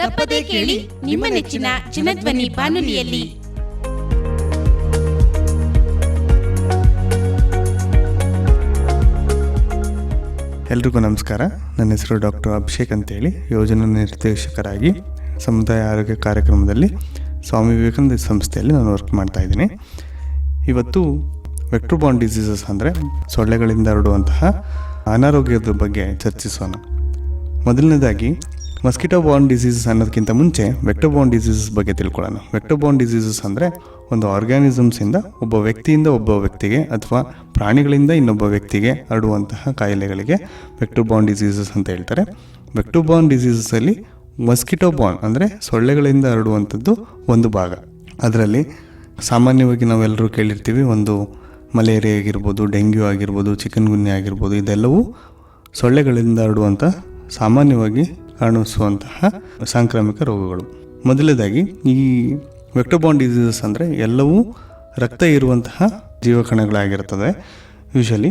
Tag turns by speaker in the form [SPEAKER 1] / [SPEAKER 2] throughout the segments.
[SPEAKER 1] ತಪ್ಪದೇ ಕೇಳಿ ನಿಮ್ಮ ನೆಚ್ಚಿನ ಚಿನ್ನಧ್ವನಿ ಬಾನುಲಿಯಲ್ಲಿ.
[SPEAKER 2] ಎಲ್ರಿಗೂ ನಮಸ್ಕಾರ. ನನ್ನ ಹೆಸರು ಡಾಕ್ಟರ್ ಅಭಿಷೇಕ್ ಅಂತೇಳಿ, ಯೋಜನಾ ನಿರ್ದೇಶಕರಾಗಿ ಸಮುದಾಯ ಆರೋಗ್ಯ ಕಾರ್ಯಕ್ರಮದಲ್ಲಿ ಸ್ವಾಮಿ ವಿವೇಕಾನಂದ ಸಂಸ್ಥೆಯಲ್ಲಿ ನಾನು ವರ್ಕ್ ಮಾಡ್ತಾ ಇದ್ದೀನಿ. ಇವತ್ತು ವೆಕ್ಟ್ರೋಬಾನ್ ಡಿಸೀಸಸ್ ಅಂದರೆ ಸೊಳ್ಳೆಗಳಿಂದ ಹರಡುವಂತಹ ಅನಾರೋಗ್ಯದ ಬಗ್ಗೆ ಚರ್ಚಿಸೋಣ. ಮೊದಲನೇದಾಗಿ ಮಸ್ಕಿಟೋ ಬಾರ್ನ್ ಡಿಸೀಸಸ್ ಅನ್ನೋದಕ್ಕಿಂತ ಮುಂಚೆ ವೆಕ್ಟೋಬಾರ್ನ್ ಡಿಸೀಸಸ್ ಬಗ್ಗೆ ತಿಳ್ಕೊಳ್ಳೋಣ. ವೆಕ್ಟೋಬಾರ್ನ್ ಡಿಸೀಸಸ್ ಅಂದರೆ ಒಂದು ಆರ್ಗ್ಯಾನಿಸಮ್ಸಿಂದ ಒಬ್ಬ ವ್ಯಕ್ತಿಯಿಂದ ಒಬ್ಬ ವ್ಯಕ್ತಿಗೆ ಅಥವಾ ಪ್ರಾಣಿಗಳಿಂದ ಇನ್ನೊಬ್ಬ ವ್ಯಕ್ತಿಗೆ ಹರಡುವಂತಹ ಕಾಯಿಲೆಗಳಿಗೆ ವೆಕ್ಟೋಬಾರ್ನ್ ಡಿಸೀಸಸ್ ಅಂತ ಹೇಳ್ತಾರೆ. ವೆಕ್ಟೋಬಾರ್ನ್ ಡಿಸೀಸಸಲ್ಲಿ ಮಸ್ಕಿಟೋ ಬಾರ್ನ್ ಅಂದರೆ ಸೊಳ್ಳೆಗಳಿಂದ ಹರಡುವಂಥದ್ದು ಒಂದು ಭಾಗ. ಅದರಲ್ಲಿ ಸಾಮಾನ್ಯವಾಗಿ ನಾವೆಲ್ಲರೂ ಕೇಳಿರ್ತೀವಿ ಒಂದು ಮಲೇರಿಯಾ ಆಗಿರ್ಬೋದು, ಡೆಂಗ್ಯೂ ಆಗಿರ್ಬೋದು ಚಿಕನ್ ಗುನ್ಯ ಆಗಿರ್ಬೋದು, ಇದೆಲ್ಲವೂ ಸೊಳ್ಳೆಗಳಿಂದ ಹರಡುವಂಥ ಸಾಮಾನ್ಯವಾಗಿ ಕಾಣಿಸುವಂತಹ ಸಾಂಕ್ರಾಮಿಕ ರೋಗಗಳು. ಮೊದಲನೇದಾಗಿ ಈ ವೆಕ್ಟೋಬಾನ್ ಡಿಸೀಸಸ್ ಅಂದರೆ ಎಲ್ಲವೂ ರಕ್ತ ಇರುವಂತಹ ಜೀವಕಣಗಳಾಗಿರ್ತದೆ. ಯೂಶಲಿ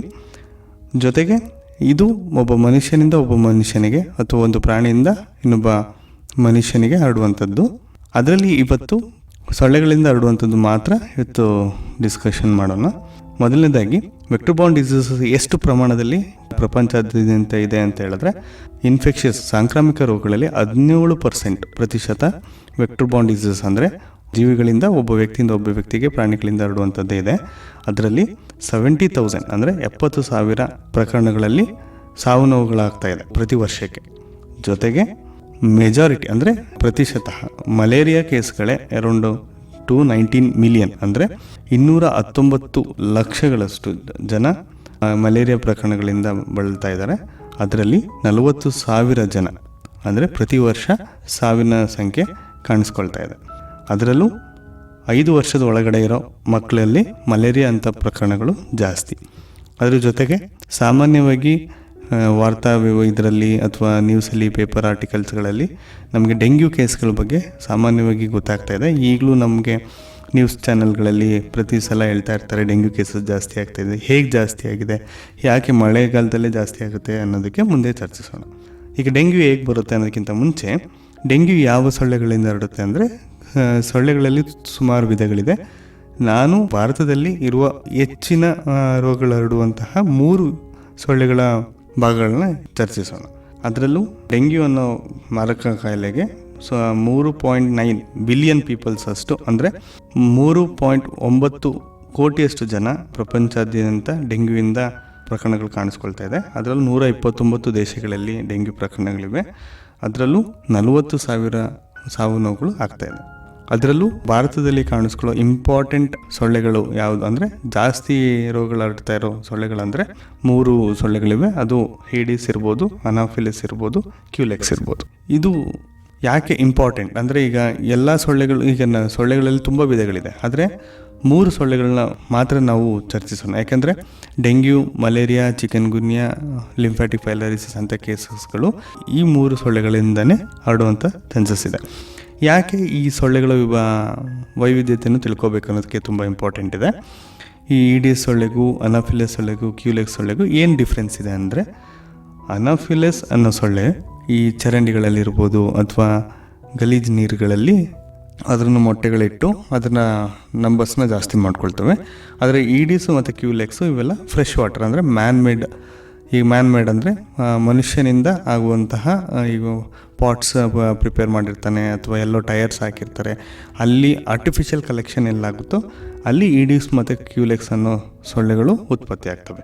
[SPEAKER 2] ಜೊತೆಗೆ ಇದು ಒಬ್ಬ ಮನುಷ್ಯನಿಂದ ಒಬ್ಬ ಮನುಷ್ಯನಿಗೆ ಅಥವಾ ಒಂದು ಪ್ರಾಣಿಯಿಂದ ಇನ್ನೊಬ್ಬ ಮನುಷ್ಯನಿಗೆ ಹರಡುವಂಥದ್ದು. ಅದರಲ್ಲಿ ಇವತ್ತು ಸೊಳ್ಳೆಗಳಿಂದ ಹರಡುವಂಥದ್ದು ಮಾತ್ರ ಇವತ್ತು ಡಿಸ್ಕಷನ್ ಮಾಡೋಣ. ಮೊದಲನೇದಾಗಿ ವೆಕ್ಟೋಬಾನ್ ಡಿಸೀಸಸ್ ಎಷ್ಟು ಪ್ರಮಾಣದಲ್ಲಿ ಪ್ರಪಂಚಾದ್ಯಂತ ಇದೆ ಅಂತ ಹೇಳಿದ್ರೆ ಇನ್ಫೆಕ್ಷಸ್ ಸಾಂಕ್ರಾಮಿಕ ರೋಗಗಳಲ್ಲಿ ಹದಿನೇಳು ಪರ್ಸೆಂಟ್ ಪ್ರತಿಶತ ವೆಕ್ಟೋಬಾನ್ ಡಿಸೀಸಸ್ ಅಂದರೆ ಜೀವಿಗಳಿಂದ ಒಬ್ಬ ವ್ಯಕ್ತಿಯಿಂದ ಒಬ್ಬ ವ್ಯಕ್ತಿಗೆ ಪ್ರಾಣಿಗಳಿಂದ ಹರಡುವಂಥದ್ದೇ ಇದೆ. ಅದರಲ್ಲಿ ಸೆವೆಂಟಿ ತೌಸಂಡ್ ಅಂದರೆ ಎಪ್ಪತ್ತು ಸಾವಿರ ಪ್ರಕರಣಗಳಲ್ಲಿ ಸಾವು ನೋವುಗಳಾಗ್ತಾ ಇದೆ ಪ್ರತಿ ವರ್ಷಕ್ಕೆ. ಜೊತೆಗೆ ಮೆಜಾರಿಟಿ ಅಂದರೆ ಪ್ರತಿಶತ ಮಲೇರಿಯಾ ಕೇಸ್ಗಳೇ ಅರೌಂಡು ಟು ನೈನ್ಟೀನ್ ಮಿಲಿಯನ್ ಅಂದರೆ ಇನ್ನೂರ ಹತ್ತೊಂಬತ್ತು ಲಕ್ಷಗಳಷ್ಟು ಜನ ಮಲೇರಿಯಾ ಪ್ರಕರಣಗಳಿಂದ ಬಳಲ್ತಾ ಇದ್ದಾರೆ. ಅದರಲ್ಲಿ ನಲವತ್ತು ಸಾವಿರ ಜನ ಅಂದರೆ ಪ್ರತಿ ವರ್ಷ ಸಾವಿನ ಸಂಖ್ಯೆ ಕಾಣಿಸ್ಕೊಳ್ತಾ ಇದೆ. ಅದರಲ್ಲೂ ಐದು ವರ್ಷದ ಒಳಗಡೆ ಇರೋ ಮಕ್ಕಳಲ್ಲಿ ಮಲೇರಿಯಾ ಅಂತ ಪ್ರಕರಣಗಳು ಜಾಸ್ತಿ. ಅದರ ಜೊತೆಗೆ ಸಾಮಾನ್ಯವಾಗಿ ವಾರ್ತಾ ಇದರಲ್ಲಿ ಅಥವಾ ನ್ಯೂಸಲ್ಲಿ ಪೇಪರ್ ಆರ್ಟಿಕಲ್ಸ್ಗಳಲ್ಲಿ ನಮಗೆ ಡೆಂಗ್ಯೂ ಕೇಸ್ಗಳ ಬಗ್ಗೆ ಸಾಮಾನ್ಯವಾಗಿ ಗೊತ್ತಾಗ್ತಾ ಇದೆ. ಈಗಲೂ ನಮಗೆ ನ್ಯೂಸ್ ಚಾನೆಲ್ಗಳಲ್ಲಿ ಪ್ರತಿ ಸಲ ಹೇಳ್ತಾ ಇರ್ತಾರೆ, ಡೆಂಗ್ಯೂ ಕೇಸಸ್ ಜಾಸ್ತಿ ಆಗ್ತಾ ಇದೆ, ಹೇಗೆ ಜಾಸ್ತಿ ಆಗಿದೆ, ಯಾಕೆ ಮಳೆಗಾಲದಲ್ಲೇ ಜಾಸ್ತಿ ಆಗುತ್ತೆ ಅನ್ನೋದಕ್ಕೆ ಮುಂದೆ ಚರ್ಚಿಸೋಣ. ಈಗ ಡೆಂಗ್ಯೂ ಹೇಗೆ ಬರುತ್ತೆ ಅನ್ನೋದಕ್ಕಿಂತ ಮುಂಚೆ, ಡೆಂಗ್ಯೂ ಯಾವ ಸೊಳ್ಳೆಗಳಿಂದ ಹರಡುತ್ತೆ ಅಂದರೆ ಸೊಳ್ಳೆಗಳಲ್ಲಿ ಸುಮಾರು ವಿಧಗಳಿದೆ. ನಾನು ಭಾರತದಲ್ಲಿ ಇರುವ ಹೆಚ್ಚಿನ ರೋಗಗಳು ಹರಡುವಂತಹ ಮೂರು ಸೊಳ್ಳೆಗಳ ಭಾಗಗಳನ್ನ ಚರ್ಚಿಸೋಣ. ಅದರಲ್ಲೂ ಡೆಂಗ್ಯೂ ಅನ್ನೋ ಮಾರಕ ಕಾಯಿಲೆಗೆ ಸೊ, ಮೂರು ಪಾಯಿಂಟ್ ನೈನ್ ಬಿಲಿಯನ್ ಪೀಪಲ್ಸ್ ಅಷ್ಟು, ಅಂದರೆ ಮೂರು ಪಾಯಿಂಟ್ ಒಂಬತ್ತು ಕೋಟಿಯಷ್ಟು ಜನ ಪ್ರಪಂಚಾದ್ಯಂತ ಡೆಂಗ್ಯೂಯಿಂದ ಪ್ರಕರಣಗಳು ಕಾಣಿಸ್ಕೊಳ್ತಾ ಇದೆ. ಅದರಲ್ಲೂ ನೂರ ಇಪ್ಪತ್ತೊಂಬತ್ತು ದೇಶಗಳಲ್ಲಿ ಡೆಂಗ್ಯೂ ಪ್ರಕರಣಗಳಿವೆ. ಅದರಲ್ಲೂ ನಲವತ್ತು ಸಾವಿರ ಸಾವು ನೋವುಗಳು ಆಗ್ತಾಯಿದೆ ಅದರಲ್ಲೂ ಭಾರತದಲ್ಲಿ ಕಾಣಿಸ್ಕೊಳ್ಳೋ ಇಂಪಾರ್ಟೆಂಟ್ ಸೊಳ್ಳೆಗಳು ಯಾವುದು ಅಂದರೆ ಜಾಸ್ತಿ ರೋಗಗಳು ಹರಡ್ತಾ ಇರೋ ಸೊಳ್ಳೆಗಳಂದರೆ ಮೂರು ಸೊಳ್ಳೆಗಳಿವೆ. ಅದು ಹೀಡಿಸ್ ಇರ್ಬೋದು ಅನಾಫಿಲಿಸ್ ಇರ್ಬೋದು ಕ್ಯೂಲೆಕ್ಸ್ ಇರ್ಬೋದು. ಇದು ಯಾಕೆ ಇಂಪಾರ್ಟೆಂಟ್ ಅಂದರೆ ಈಗ ಎಲ್ಲ ಸೊಳ್ಳೆಗಳು, ಈಗ ಸೊಳ್ಳೆಗಳಲ್ಲಿ ತುಂಬ ವಿಧಗಳಿದೆ. ಆದರೆ ಮೂರು ಸೊಳ್ಳೆಗಳನ್ನ ಮಾತ್ರ ನಾವು ಚರ್ಚಿಸೋಣ. ಯಾಕೆಂದರೆ dengue, malaria chikungunya lymphatic filariasis ಅಂಥ ಕೇಸಸ್ಗಳು ಈ ಮೂರು ಸೊಳ್ಳೆಗಳಿಂದನೇ ಹರಡುವಂಥ ಚಾನ್ಸಸ್ ಇದೆ. ಯಾಕೆ ಈ ಸೊಳ್ಳೆಗಳ ವೈವಿಧ್ಯತೆಯನ್ನು ತಿಳ್ಕೋಬೇಕು ಅನ್ನೋದಕ್ಕೆ ತುಂಬ ಇಂಪಾರ್ಟೆಂಟ್ ಇದೆ. ಈ ಇಡಿಸ್ ಸೊಳ್ಳೆಗೂ, ಅನಾಫಿಲಸ್ ಸೊಳ್ಳೆಗೂ, ಕ್ಯೂಲೆಕ್ಸ್ ಸೊಳ್ಳೆಗೂ ಏನು ಡಿಫ್ರೆನ್ಸ್ ಇದೆ ಅಂದರೆ, ಅನಾಫಿಲಸ್ ಅನ್ನೋ ಸೊಳ್ಳೆ ಈ ಚರಂಡಿಗಳಲ್ಲಿರ್ಬೋದು ಅಥವಾ ಗಲೀಜು ನೀರುಗಳಲ್ಲಿ ಅದನ್ನು ಮೊಟ್ಟೆಗಳಿಟ್ಟು ಅದನ್ನು ನಂಬರ್ಸ್ನ ಜಾಸ್ತಿ ಮಾಡ್ಕೊಳ್ತವೆ. ಆದರೆ ಈಡಿಸು ಮತ್ತು ಕ್ಯೂಲೆಕ್ಸು ಇವೆಲ್ಲ ಫ್ರೆಶ್ ವಾಟರ್ ಅಂದರೆ ಮ್ಯಾನ್ ಮೇಡ್ ಈಗ ಮ್ಯಾನ್ ಮೇಡ್ ಅಂದರೆ ಮನುಷ್ಯನಿಂದ ಆಗುವಂತಹ ಈಗ ಪಾಟ್ಸ್ ಪ್ರಿಪೇರ್ ಮಾಡಿರ್ತಾನೆ ಅಥವಾ ಎಲ್ಲೋ ಟೈರ್ಸ್ ಹಾಕಿರ್ತಾರೆ, ಅಲ್ಲಿ ಆರ್ಟಿಫಿಷಿಯಲ್ ಕಲೆಕ್ಷನ್ ಎಲ್ಲಾಗುತ್ತೋ, ಅಲ್ಲಿ ಇಡೀಸ್ ಮತ್ತು ಕ್ಯೂಲೆಕ್ಸ್ ಅನ್ನೋ ಸೊಳ್ಳೆಗಳು ಉತ್ಪತ್ತಿ ಆಗ್ತವೆ.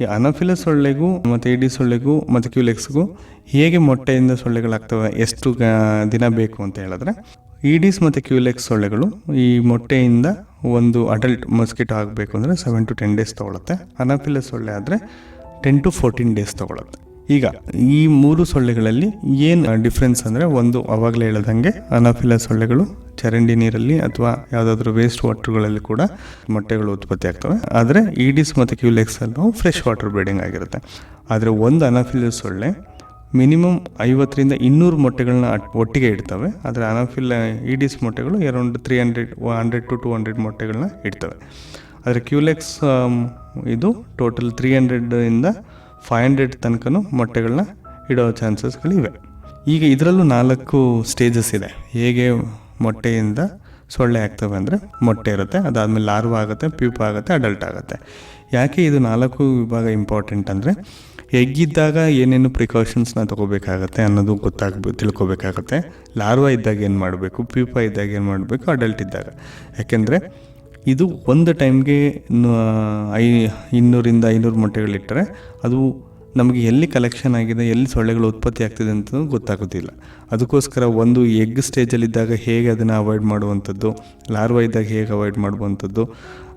[SPEAKER 2] ಈ ಅನಫಿಲ ಸೊಳ್ಳೆಗೂ ಮತ್ತು ಇಡಿ ಸೊಳ್ಳೆಗೂ ಮತ್ತು ಕ್ಯೂಲೆಕ್ಸ್ಗೂ ಹೇಗೆ ಮೊಟ್ಟೆಯಿಂದ ಸೊಳ್ಳೆಗಳಾಗ್ತವೆ, ಎಷ್ಟು ದಿನ ಬೇಕು ಅಂತ ಹೇಳಿದ್ರೆ ಇಡೀಸ್ ಮತ್ತು ಕ್ಯೂಲೆಕ್ಸ್ ಸೊಳ್ಳೆಗಳು ಈ ಮೊಟ್ಟೆಯಿಂದ ಒಂದು ಅಡಲ್ಟ್ ಮಸ್ಕಿಟ್ ಆಗಬೇಕು ಅಂದರೆ ಸೆವೆನ್ ಟು ಟೆನ್ ಡೇಸ್ ತೊಗೊಳುತ್ತೆ. ಅನಫಿಲ ಸೊಳ್ಳೆ ಆದರೆ ಟೆನ್ ಟು ಫೋರ್ಟೀನ್ ಡೇಸ್ ತೊಗೊಳುತ್ತೆ. ಈಗ ಈ ಮೂರು ಸೊಳ್ಳೆಗಳಲ್ಲಿ ಏನು ಡಿಫ್ರೆನ್ಸ್ ಅಂದರೆ ಒಂದು ಅವಾಗಲೇ ಹೇಳ್ದಂಗೆ ಅನಾಫಿಲ ಸೊಳ್ಳೆಗಳು, ಚರಂಡಿ ನೀರಲ್ಲಿ ಅಥವಾ ಯಾವುದಾದ್ರೂ ವೇಸ್ಟ್ ವಾಟರ್ಗಳಲ್ಲಿ ಕೂಡ ಮೊಟ್ಟೆಗಳು ಉತ್ಪತ್ತಿ ಆಗ್ತವೆ. ಆದರೆ ಈಡಿಸ್ ಮತ್ತು ಅಲ್ಲಿ ಫ್ರೆಶ್ ವಾಟರ್ ಬ್ರೀಡಿಂಗ್ ಆಗಿರುತ್ತೆ. ಆದರೆ ಒಂದು ಅನಾಫಿಲ ಸೊಳ್ಳೆ ಮಿನಿಮಮ್ ಐವತ್ತರಿಂದ ಇನ್ನೂರು ಮೊಟ್ಟೆಗಳನ್ನ ಒಟ್ಟಿಗೆ ಇಡ್ತವೆ. ಆದರೆ ಅನಾಫಿಲ್ ಈಡಿಸ್ ಮೊಟ್ಟೆಗಳು around three hundred hundred two two hundred ಮೊಟ್ಟೆಗಳನ್ನ ಇಡ್ತವೆ. ಆದರೆ ಕ್ಯೂಲೆಕ್ಸ್ ಇದು ಟೋಟಲ್ ತ್ರೀ ಹಂಡ್ರೆಡಿಂದ ಫೈವ್ ಹಂಡ್ರೆಡ್ ತನಕನೂ ಮೊಟ್ಟೆಗಳನ್ನ ಇಡೋ ಚಾನ್ಸಸ್ಗಳಿವೆ ಈಗ ಇದರಲ್ಲೂ ನಾಲ್ಕು ಸ್ಟೇಜಸ್ ಇದೆ. ಹೇಗೆ ಮೊಟ್ಟೆಯಿಂದ ಸೊಳ್ಳೆ ಆಗ್ತವೆ ಅಂದರೆ ಮೊಟ್ಟೆ ಇರುತ್ತೆ, ಅದಾದಮೇಲೆ ಲಾರ್ವ ಆಗುತ್ತೆ ಪ್ಯೂಪ್ ಆಗುತ್ತೆ ಅಡಲ್ಟ್ ಆಗುತ್ತೆ. ಯಾಕೆ ಇದು ನಾಲ್ಕು ವಿಭಾಗ ಇಂಪಾರ್ಟೆಂಟ್ ಅಂದರೆ, ಎಗ್ಗಿದ್ದಾಗ ಏನೇನು ಪ್ರಿಕಾಷನ್ಸ್ನ ತೊಗೋಬೇಕಾಗತ್ತೆ ಅನ್ನೋದು ಗೊತ್ತಾಗ್ಬೇಕು ತಿಳ್ಕೊಬೇಕಾಗತ್ತೆ. ಲಾರ್ವಾ ಇದ್ದಾಗ ಏನು ಮಾಡಬೇಕು ಪ್ಯೂಪ ಇದ್ದಾಗ ಏನು ಮಾಡಬೇಕು ಅಡಲ್ಟ್ ಇದ್ದಾಗ. ಯಾಕೆಂದರೆ ಇದು ಒಂದು ಟೈಮ್ಗೆ ಐ, ಇನ್ನೂರಿಂದ ಐನೂರು ಮೊಟ್ಟೆಗಳಿಟ್ಟರೆ ಅದು ನಮಗೆ ಎಲ್ಲಿ ಕಲೆಕ್ಷನ್ ಆಗಿದೆ, ಎಲ್ಲಿ ಸೊಳ್ಳೆಗಳು ಉತ್ಪತ್ತಿ ಆಗ್ತಿದೆ ಅಂತ ಗೊತ್ತಾಗೋದಿಲ್ಲ. ಅದಕ್ಕೋಸ್ಕರ ಒಂದು ಎಗ್ ಸ್ಟೇಜಲ್ಲಿದ್ದಾಗ ಹೇಗೆ ಅದನ್ನು ಅವಾಯ್ಡ್ ಮಾಡುವಂಥದ್ದು ಲಾರ್ವಾ ಇದ್ದಾಗ ಹೇಗೆ ಅವಾಯ್ಡ್ ಮಾಡುವಂಥದ್ದು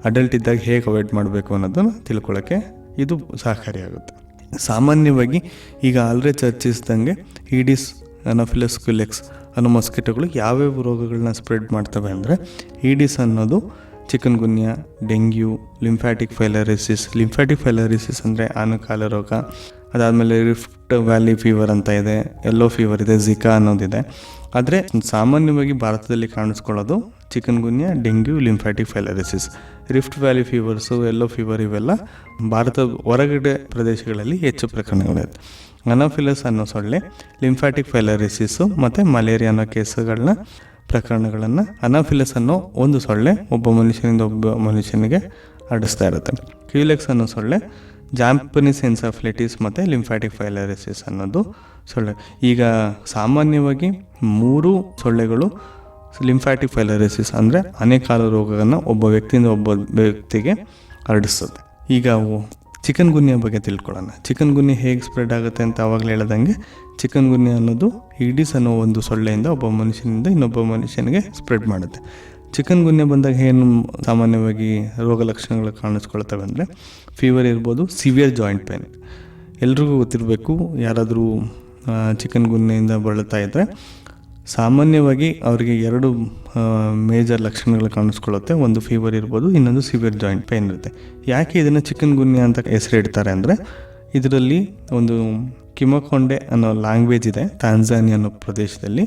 [SPEAKER 2] ಅಡಲ್ಟ್ ಇದ್ದಾಗ ಹೇಗೆ ಅವಾಯ್ಡ್ ಮಾಡಬೇಕು ಅನ್ನೋದನ್ನು ತಿಳ್ಕೊಳ್ಳೋಕ್ಕೆ ಇದು ಸಹಕಾರಿಯಾಗುತ್ತೆ ಸಾಮಾನ್ಯವಾಗಿ ಈಗ ಆಲ್ರೆ ಚರ್ಚಿಸಿದಂಗೆ ಈಡಿಸ್ ಅನಫಿಲಸ್ ಕ್ಯುಲೆಕ್ಸ್ ಅನ್ನೋ ಮೊಸ್ಕಿಟೋಗಳು ಯಾವ್ಯಾವ ರೋಗಗಳನ್ನ ಸ್ಪ್ರೆಡ್ ಮಾಡ್ತವೆ ಅಂದರೆ ಈಡಿಸ್ ಅನ್ನೋದು chikungunya dengue, lymphatic filariasis lymphatic filariasis ಅಂದರೆ ಆನಕಾಲ ರೋಗ, ಅದಾದಮೇಲೆ ರಿಫ್ಟ್ ವ್ಯಾಲಿ ಫೀವರ್ ಅಂತ ಇದೆ, ಎಲ್ಲೋ ಫೀವರ್ ಇದೆ, ಝಿಕಾ ಅನ್ನೋದಿದೆ. ಆದರೆ ಸಾಮಾನ್ಯವಾಗಿ ಭಾರತದಲ್ಲಿ ಕಾಣಿಸ್ಕೊಳ್ಳೋದು chikungunya dengue, lymphatic filariasis. Rift valley fevers, yellow fever ಇವೆಲ್ಲ ಭಾರತದ ಹೊರಗಡೆ ಪ್ರದೇಶಗಳಲ್ಲಿ ಹೆಚ್ಚು ಪ್ರಕರಣಗಳಿದೆ. ಅನಾಫಿಲಸ್ ಅನ್ನೋ ಸೊಳ್ಳೆ, ಲಿಂಫ್ಯಾಟಿಕ್ ಫೈಲರಿಸಿಸ್ಸು ಮತ್ತು ಮಲೇರಿಯಾ ಅನ್ನೋ ಕೇಸುಗಳನ್ನ ಪ್ರಕರಣಗಳನ್ನು ಅನಾಫಿಲಸ್ ಅನ್ನೋ ಒಂದು ಸೊಳ್ಳೆ ಒಬ್ಬ ಮನುಷ್ಯನಿಂದ ಒಬ್ಬ ಮನುಷ್ಯನಿಗೆ ಹರಡಿಸ್ತಾ ಇರುತ್ತೆ. ಕ್ಯೂಲೆಕ್ಸ್ ಅನ್ನೋ ಸೊಳ್ಳೆ ಜಾಂಪನೀಸ್ ಎನ್ಸಫ್ಲೆಟಿಸ್ ಮತ್ತು ಲಿಂಫ್ಯಾಟಿಕ್ ಫೈಲರಿಸಿಸ್ ಅನ್ನೋದು ಸೊಳ್ಳೆ. ಈಗ ಸಾಮಾನ್ಯವಾಗಿ ಮೂರು ಸೊಳ್ಳೆಗಳು ಲಿಂಫ್ಯಾಟಿಕ್ ಫೈಲರಿಸಿಸ್ ಅಂದರೆ ಅನೇಕಾಲ ರೋಗವನ್ನು ಒಬ್ಬ ವ್ಯಕ್ತಿಯಿಂದ ಒಬ್ಬ ವ್ಯಕ್ತಿಗೆ ಹರಡಿಸ್ತದೆ. ಈಗ ಚಿಕನ್ ಗುನ್ಯ ಬಗ್ಗೆ ತಿಳ್ಕೊಳ್ಳೋಣ. ಚಿಕನ್ ಗುನ್ಯ ಹೇಗೆ ಸ್ಪ್ರೆಡ್ ಆಗುತ್ತೆ ಅಂತ ಆವಾಗಲೇ ಹೇಳ್ದಂಗೆ, ಚಿಕನ್ ಗುನ್ಯ ಅನ್ನೋದು ಈಡಿಸ್ ಅನ್ನೋ ಒಂದು ಸೊಳ್ಳೆಯಿಂದ ಒಬ್ಬ ಮನುಷ್ಯನಿಂದ ಇನ್ನೊಬ್ಬ ಮನುಷ್ಯನಿಗೆ ಸ್ಪ್ರೆಡ್ ಮಾಡುತ್ತೆ. ಚಿಕನ್ ಗುನ್ಯ ಬಂದಾಗ ಏನು ಸಾಮಾನ್ಯವಾಗಿ ರೋಗ ಲಕ್ಷಣಗಳು ಕಾಣಿಸ್ಕೊಳ್ತವೆ ಅಂದರೆ ಫೀವರ್ ಇರ್ಬೋದು ಸಿವಿಯರ್ ಜಾಯಿಂಟ್ ಪೇನ್ ಎಲ್ರಿಗೂ ಗೊತ್ತಿರಬೇಕು, ಯಾರಾದರೂ ಚಿಕನ್ ಗುನ್ನೆಯಿಂದ ಬಳಲ್ತಾ ಇದ್ದರೆ ಸಾಮಾನ್ಯವಾಗಿ ಅವರಿಗೆ ಎರಡು ಮೇಜರ್ ಲಕ್ಷಣಗಳು ಕಾಣಿಸ್ಕೊಳ್ಳುತ್ತೆ. ಒಂದು ಫೀವರ್ ಇರ್ಬೋದು, ಇನ್ನೊಂದು ಸಿವಿಯರ್ ಜಾಯಿಂಟ್ ಪೇನ್ ಇರುತ್ತೆ. ಯಾಕೆ ಇದನ್ನು ಚಿಕನ್ ಗುನ್ಯ ಅಂತ ಹೆಸರಿಡ್ತಾರೆ ಅಂದರೆ, ಇದರಲ್ಲಿ ಒಂದು ಕಿಮಕೊಂಡೆ ಅನ್ನೋ ಲ್ಯಾಂಗ್ವೇಜ್ ಇದೆ ತಾನ್ಝಾನಿ ಅನ್ನೋ ಪ್ರದೇಶದಲ್ಲಿ.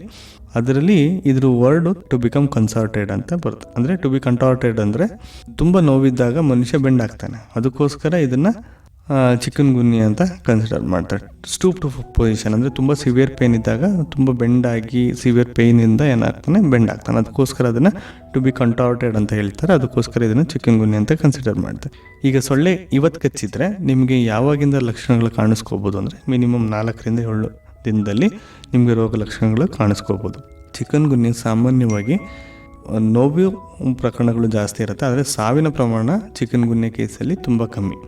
[SPEAKER 2] ಅದರಲ್ಲಿ ಇದ್ರ ವರ್ಡು ಟು ಬಿಕಮ್ ಕನ್ಸಾರ್ಟೆಡ್ ಅಂತ ಬರುತ್ತೆ. ಅಂದರೆ ಟು ಬಿ ಕಂಟಾರ್ಟೆಡ್ ಅಂದರೆ, ತುಂಬ ನೋವಿದ್ದಾಗ ಮನುಷ್ಯ ಬೆಂಡ್ ಆಗ್ತಾನೆ. ಅದಕ್ಕೋಸ್ಕರ ಇದನ್ನು ಚಿಕನ್ ಗುನ್ನಿ ಅಂತ ಕನ್ಸಿಡರ್ ಮಾಡ್ತಾರೆ. ಸ್ಟೂಪ್ ಟು ಪೊಸಿಷನ್ ಅಂದರೆ ತುಂಬ ಸಿವಿಯರ್ ಪೇನ್ ಇದ್ದಾಗ ತುಂಬ ಬೆಂಡಾಗಿ ಸಿವಿಯರ್ ಪೇಯ್ನಿಂದ ಏನಾಗ್ತಾನೆ ಬೆಂಡ್ ಆಗ್ತಾನೆ. ಅದಕ್ಕೋಸ್ಕರ ಅದನ್ನು ಟು ಬಿ ಕಂಟಾರ್ಟೆಡ್ ಅಂತ ಹೇಳ್ತಾರೆ. ಅದಕ್ಕೋಸ್ಕರ ಇದನ್ನು ಚಿಕನ್ ಗುನ್ನಿ ಅಂತ ಕನ್ಸಿಡರ್ ಮಾಡ್ತಾರೆ. ಈಗ ಸೊಳ್ಳೆ ಇವತ್ತು ಕಚ್ಚಿದ್ರೆ ನಿಮಗೆ ಯಾವಾಗಿಂದ ಲಕ್ಷಣಗಳು ಕಾಣಿಸ್ಕೋಬೋದು ಅಂದರೆ ಮಿನಿಮಮ್ ನಾಲ್ಕರಿಂದ ಏಳು ದಿನದಲ್ಲಿ ನಿಮಗೆ ರೋಗ ಲಕ್ಷಣಗಳು ಕಾಣಿಸ್ಕೋಬೋದು. ಚಿಕನ್ ಗುನ್ನಿ ಸಾಮಾನ್ಯವಾಗಿ ನೋವು ಪ್ರಕರಣಗಳು ಜಾಸ್ತಿ ಇರುತ್ತೆ. ಆದರೆ ಸಾವಿನ ಪ್ರಮಾಣ ಚಿಕನ್ ಗುನ್ನೆ ಕೇಸಲ್ಲಿ ತುಂಬ ಕಮ್ಮಿ.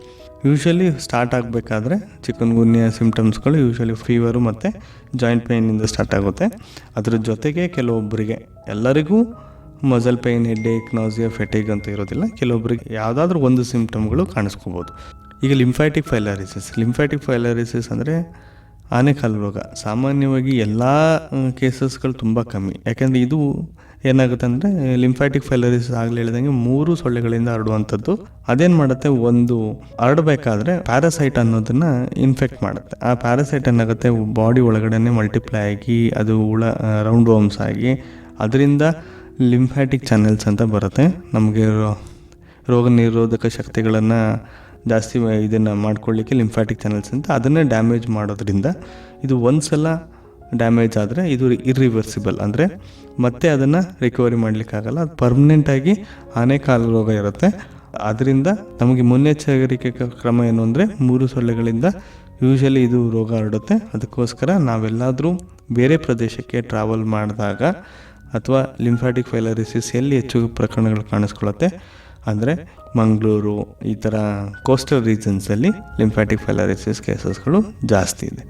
[SPEAKER 2] ಯೂಶ್ವಲಿ ಸ್ಟಾರ್ಟ್ ಆಗಬೇಕಾದ್ರೆ ಚಿಕನ್ ಗುನ್ಯ ಸಿಮ್ಟಮ್ಸ್ಗಳು ಯೂಶ್ವಲಿ ಫೀವರು ಮತ್ತು ಜಾಯಿಂಟ್ ಪೇಯ್ನಿಂದ ಸ್ಟಾರ್ಟ್ ಆಗುತ್ತೆ. ಅದ್ರ ಜೊತೆಗೆ ಕೆಲವೊಬ್ಬರಿಗೆ ಎಲ್ಲರಿಗೂ ಮಜಲ್ ಪೇಯ್ನ್ ಏಕ್ ನಾಸಿಯಾ ಫೆಟಿಗ್ ಅಂತ ಇರೋದಿಲ್ಲ. ಕೆಲವೊಬ್ಬರಿಗೆ ಯಾವುದಾದ್ರೂ ಒಂದು ಸಿಂಪ್ಟಮ್ಗಳು ಕಾಣಿಸ್ಕೋಬೋದು. ಈಗ ಲಿಂಫೈಟಿಕ್ ಫೈಲರಿಸಿಸ್ ಲಿಂಫೈಟಿಕ್ ಫೈಲರಿಸಿಸ್ ಅಂದರೆ ಆನೆಕಾಲು ರೋಗ. ಸಾಮಾನ್ಯವಾಗಿ ಎಲ್ಲ ಕೇಸಸ್ಗಳು ತುಂಬ ಕಮ್ಮಿ. ಯಾಕೆಂದರೆ ಇದು ಏನಾಗುತ್ತೆ ಅಂದರೆ ಲಿಂಫ್ಯಾಟಿಕ್ ಫೈಲರಿಸ್ ಆಗಲಿ ಹೇಳಿದಂಗೆ ಮೂರು ಸೊಳ್ಳೆಗಳಿಂದ ಹರಡುವಂಥದ್ದು. ಅದೇನು ಮಾಡುತ್ತೆ? ಒಂದು ಹರಡಬೇಕಾದ್ರೆ ಪ್ಯಾರಾಸೈಟ್ ಅನ್ನೋದನ್ನು ಇನ್ಫೆಕ್ಟ್ ಮಾಡುತ್ತೆ. ಆ ಪ್ಯಾರಾಸೈಟ್ ಏನಾಗುತ್ತೆ? ಬಾಡಿ ಒಳಗಡೆ ಮಲ್ಟಿಪ್ಲೈ ಆಗಿ, ಅದು ಹುಳ ರೌಂಡ್ ವಾಮ್ಸ್ ಆಗಿ, ಅದರಿಂದ ಲಿಂಫ್ಯಾಟಿಕ್ ಚಾನೆಲ್ಸ್ ಅಂತ ಬರುತ್ತೆ. ನಮಗೆ ರೋಗ ನಿರೋಧಕ ಶಕ್ತಿಗಳನ್ನು ಜಾಸ್ತಿ ಇದನ್ನು ಮಾಡ್ಕೊಳ್ಳಿಕ್ಕೆ ಲಿಂಫ್ಯಾಟಿಕ್ ಚಾನಲ್ಸ್ ಅಂತ ಅದನ್ನೇ ಡ್ಯಾಮೇಜ್ ಮಾಡೋದ್ರಿಂದ ಇದು ಒಂದು ಸಲ ಡ್ಯಾಮೇಜ್ ಆದರೆ ಇದು ಇರ್ರಿವರ್ಸಿಬಲ್ ಅಂದರೆ ಮತ್ತೆ ಅದನ್ನು ರಿಕವರಿ ಮಾಡಲಿಕ್ಕಾಗಲ್ಲ ಅದು ಪರ್ಮನೆಂಟಾಗಿ ಆನೆಕಾಲು ರೋಗ ಇರುತ್ತೆ. ಅದರಿಂದ ನಮಗೆ ಮುನ್ನೆಚ್ಚರಿಕೆ ಕ್ರಮ ಏನು ಅಂದರೆ ಮೂರು ಸೊಳ್ಳೆಗಳಿಂದ ಯೂಶಲಿ ಇದು ರೋಗ ಹರಡುತ್ತೆ. ಅದಕ್ಕೋಸ್ಕರ ನಾವೆಲ್ಲಾದರೂ ಬೇರೆ ಪ್ರದೇಶಕ್ಕೆ ಟ್ರಾವೆಲ್ ಮಾಡಿದಾಗ ಅಥವಾ ಲಿಂಫ್ಯಾಟಿಕ್ ಫೈಲರಿಸಿಸ್ ಎಲ್ಲಿ ಹೆಚ್ಚು ಪ್ರಕರಣಗಳು ಕಾಣಿಸ್ಕೊಳ್ಳುತ್ತೆ ಅಂದರೆ ಮಂಗಳೂರು ಈ ಥರ ಕೋಸ್ಟಲ್ ರೀಜನ್ಸಲ್ಲಿ ಲಿಂಫ್ಯಾಟಿಕ್ ಫೈಲಾರಿಸಿಸ್ ಕೇಸಸ್ಗಳು ಜಾಸ್ತಿ ಇದೆ.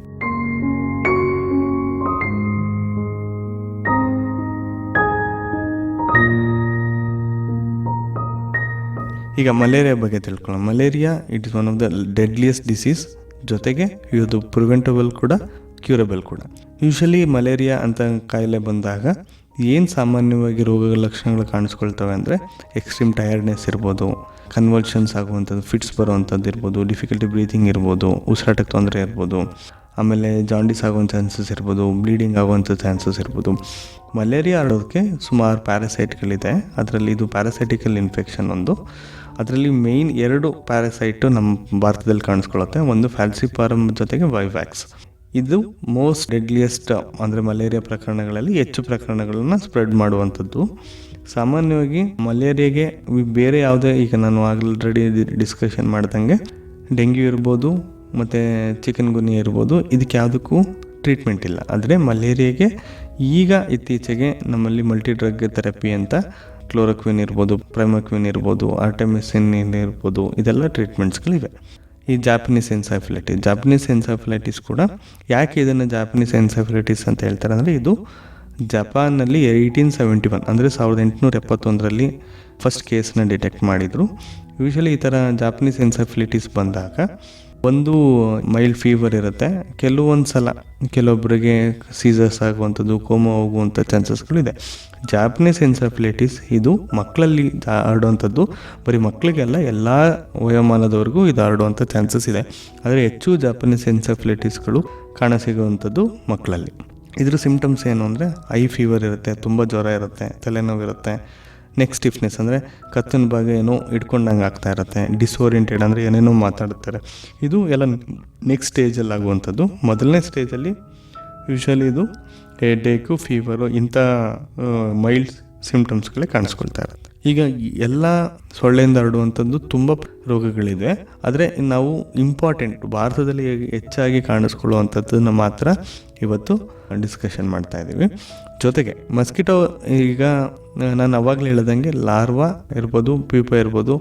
[SPEAKER 2] ಈಗ ಮಲೇರಿಯಾ ಬಗ್ಗೆ ತಿಳ್ಕೊಳ್ಳೋಣ. Malaria it is one of the deadliest disease ಜೊತೆಗೆ ಇದು ಪ್ರಿವೆಂಟಬಲ್ ಕೂಡ ಕ್ಯೂರಬಲ್ ಕೂಡ. ಯೂಶಲಿ ಮಲೇರಿಯಾ ಅಂತ ಕಾಯಿಲೆ ಬಂದಾಗ ಏನು ಸಾಮಾನ್ಯವಾಗಿ ರೋಗಗಳ ಲಕ್ಷಣಗಳು ಕಾಣಿಸ್ಕೊಳ್ತವೆ ಅಂದರೆ ಎಕ್ಸ್ಟ್ರೀಮ್ ಟಯರ್ಡ್ನೆಸ್ ಇರ್ಬೋದು ಕನ್ವರ್ಷನ್ಸ್ ಆಗುವಂಥದ್ದು ಫಿಟ್ಸ್ ಬರುವಂಥದ್ದು ಇರ್ಬೋದು ಡಿಫಿಕಲ್ಟಿ ಬ್ರೀತಿಂಗ್ ಇರ್ಬೋದು, ಉಸಿರಾಟಕ್ಕೆ ತೊಂದರೆ ಇರ್ಬೋದು, ಆಮೇಲೆ ಜಾಂಡಿಸ್ ಆಗುವಂಥ ಚಾನ್ಸಸ್ ಇರ್ಬೋದು ಬ್ಲೀಡಿಂಗ್ ಆಗುವಂಥ ಚಾನ್ಸಸ್ ಇರ್ಬೋದು. ಮಲೇರಿಯಾ ಆಡೋದಕ್ಕೆ ಸುಮಾರು ಪ್ಯಾರಾಸೈಟ್ಗಳಿದೆ ಅದರಲ್ಲಿ ಇದು ಪ್ಯಾರಾಸೈಟಿಕಲ್ ಇನ್ಫೆಕ್ಷನ್ ಒಂದು. ಅದರಲ್ಲಿ ಮೇಯ್ನ್ ಎರಡು ಪ್ಯಾರಾಸೈಟು ನಮ್ಮ ಭಾರತದಲ್ಲಿ ಕಾಣಿಸ್ಕೊಳ್ಳುತ್ತೆ ಒಂದು ಫ್ಯಾಲ್ಸಿಪಾರಮ್ ಜೊತೆಗೆ ವೈವ್ಯಾಕ್ಸ್ ಇದು ಮೋಸ್ಟ್ ಡೆಡ್ಲಿಯೆಸ್ಟ್ ಅಂದರೆ ಮಲೇರಿಯಾ ಪ್ರಕರಣಗಳಲ್ಲಿ ಹೆಚ್ಚು ಪ್ರಕರಣಗಳನ್ನು ಸ್ಪ್ರೆಡ್ ಮಾಡುವಂಥದ್ದು. ಸಾಮಾನ್ಯವಾಗಿ ಮಲೇರಿಯಾಗೆ ಬೇರೆ ಯಾವುದೇ, ಈಗ ನಾನು ಆಲ್ರೆಡಿ ಡಿಸ್ಕಷನ್ ಮಾಡ್ದಂಗೆ ಡೆಂಗ್ಯೂ ಇರ್ಬೋದು, ಮತ್ತು ಚಿಕನ್ ಗುನಿ ಇರ್ಬೋದು, ಇದಕ್ಕೆ ಯಾವುದಕ್ಕೂ ಟ್ರೀಟ್ಮೆಂಟ್ ಇಲ್ಲ. ಆದರೆ ಮಲೇರಿಯಾಗೆ ಈಗ ಇತ್ತೀಚೆಗೆ ನಮ್ಮಲ್ಲಿ ಮಲ್ಟಿ ಡ್ರಗ್ ಥೆರಪಿ ಅಂತ ಕ್ಲೋರೋಕ್ವಿನ್ ಇರ್ಬೋದು ಪ್ರೈಮಕ್ವಿನ್ ಇರ್ಬೋದು ಆರ್ಟೆಮಿಸಿನ್ ಇರ್ಬೋದು, ಇದೆಲ್ಲ ಟ್ರೀಟ್ಮೆಂಟ್ಸ್ಗಳಿವೆ ಈ ಜಾಪನೀಸ್ ಎನ್ಸೈಫಿಲೈಟಿಸ್ ಜಾಪನೀಸ್ ಎನ್ಸೈಫಿಲೈಟಿಸ್ ಕೂಡ ಯಾಕೆ ಇದನ್ನು ಜಾಪನೀಸ್ ಎನ್ಸೈಫಿಲೈಟಿಸ್ ಅಂತ ಹೇಳ್ತಾರೆ ಅಂದರೆ ಇದು ಜಪಾನ್ನಲ್ಲಿ ಏಯ್ಟೀನ್ ಸೆವೆಂಟಿ ಒನ್ ಅಂದರೆ ಸಾವಿರದ ಎಂಟುನೂರ ಎಪ್ಪತ್ತೊಂದರಲ್ಲಿ ಫಸ್ಟ್ ಕೇಸನ್ನ ಡಿಟೆಕ್ಟ್ ಮಾಡಿದರು. ಯೂಶಲಿ ಈ ಥರ ಜಾಪನೀಸ್ ಎನ್ಸೈಫಿಲಿಟಿಸ್ ಬಂದಾಗ ಒಂದು ಮೈಲ್ಡ್ ಫೀವರ್ ಇರುತ್ತೆ. ಕೆಲವೊಂದು ಸಲ ಕೆಲವೊಬ್ಬರಿಗೆ ಸೀಸರ್ಸ್ ಆಗುವಂಥದ್ದು ಕೋಮ ಹೋಗುವಂಥ ಚಾನ್ಸಸ್ಗಳಿದೆ ಜಾಪನೀಸ್ ಎನ್ಸಫ್ಲೈಟಿಸ್ ಇದು ಮಕ್ಕಳಲ್ಲಿ ಹರಡುವಂಥದ್ದು ಬರೀ ಮಕ್ಕಳಿಗೆಲ್ಲ ಎಲ್ಲ ವಯೋಮಾನದವರೆಗೂ ಇದು ಹರಡುವಂಥ ಚಾನ್ಸಸ್ ಇದೆ. ಆದರೆ ಹೆಚ್ಚು ಜಾಪನೀಸ್ ಎನ್ಸಫ್ಲೈಟಿಸ್ಗಳು ಕಾಣಸಿಗುವಂಥದ್ದು ಮಕ್ಕಳಲ್ಲಿ. ಇದ್ರ ಸಿಂಪ್ಟಮ್ಸ್ ಏನು ಅಂದರೆ ಐ ಫೀವರ್ ಇರುತ್ತೆ, ತುಂಬ ಜ್ವರ ಇರುತ್ತೆ ತಲೆನೋವು ಇರುತ್ತೆ ನೆಕ್ ಸ್ಟಿಫ್ನೆಸ್ ಅಂದರೆ ಕತ್ತಿನ ಭಾಗ ಏನೋ ಇಟ್ಕೊಂಡಂಗೆ ಆಗ್ತಾ ಇರುತ್ತೆ ಡಿಸ್ಓರಿಯೆಂಟೆಡ್ ಅಂದರೆ ಏನೇನೋ ಮಾತಾಡ್ತಾರೆ. ಇದು ಎಲ್ಲ ನೆಕ್ಸ್ಟ್ ಸ್ಟೇಜಲ್ಲಿ ಆಗುವಂಥದ್ದು. ಮೊದಲನೇ ಸ್ಟೇಜಲ್ಲಿ ಯೂಶ್ವಲಿ ಇದು ಹೆಡೇಕು ಫೀವರು ಇಂಥ ಮೈಲ್ಡ್ ಸಿಮ್ಟಮ್ಸ್ಗಳೇ ಕಾಣಿಸ್ಕೊಳ್ತಾ ಇರುತ್ತೆ. ಈಗ ಎಲ್ಲ ಸೊಳ್ಳೆಯಿಂದ ಹರಡುವಂಥದ್ದು ತುಂಬ ರೋಗಗಳಿದೆ. ಆದರೆ ನಾವು ಇಂಪಾರ್ಟೆಂಟ್ ಭಾರತದಲ್ಲಿ ಹೆಚ್ಚಾಗಿ ಕಾಣಿಸ್ಕೊಳ್ಳುವಂಥದ್ದನ್ನು ಮಾತ್ರ ಇವತ್ತು ಡಿಸ್ಕಷನ್ ಮಾಡ್ತಾ ಇದ್ದೀವಿ ಜೊತೆಗೆ ಮಸ್ಕಿಟೋ ಈಗ ನಾನು ಅವಾಗಲೇ ಹೇಳ್ದಂಗೆ ಲಾರ್ವಾ ಇರ್ಬೋದು ಪೀಪ ಇರ್ಬೋದು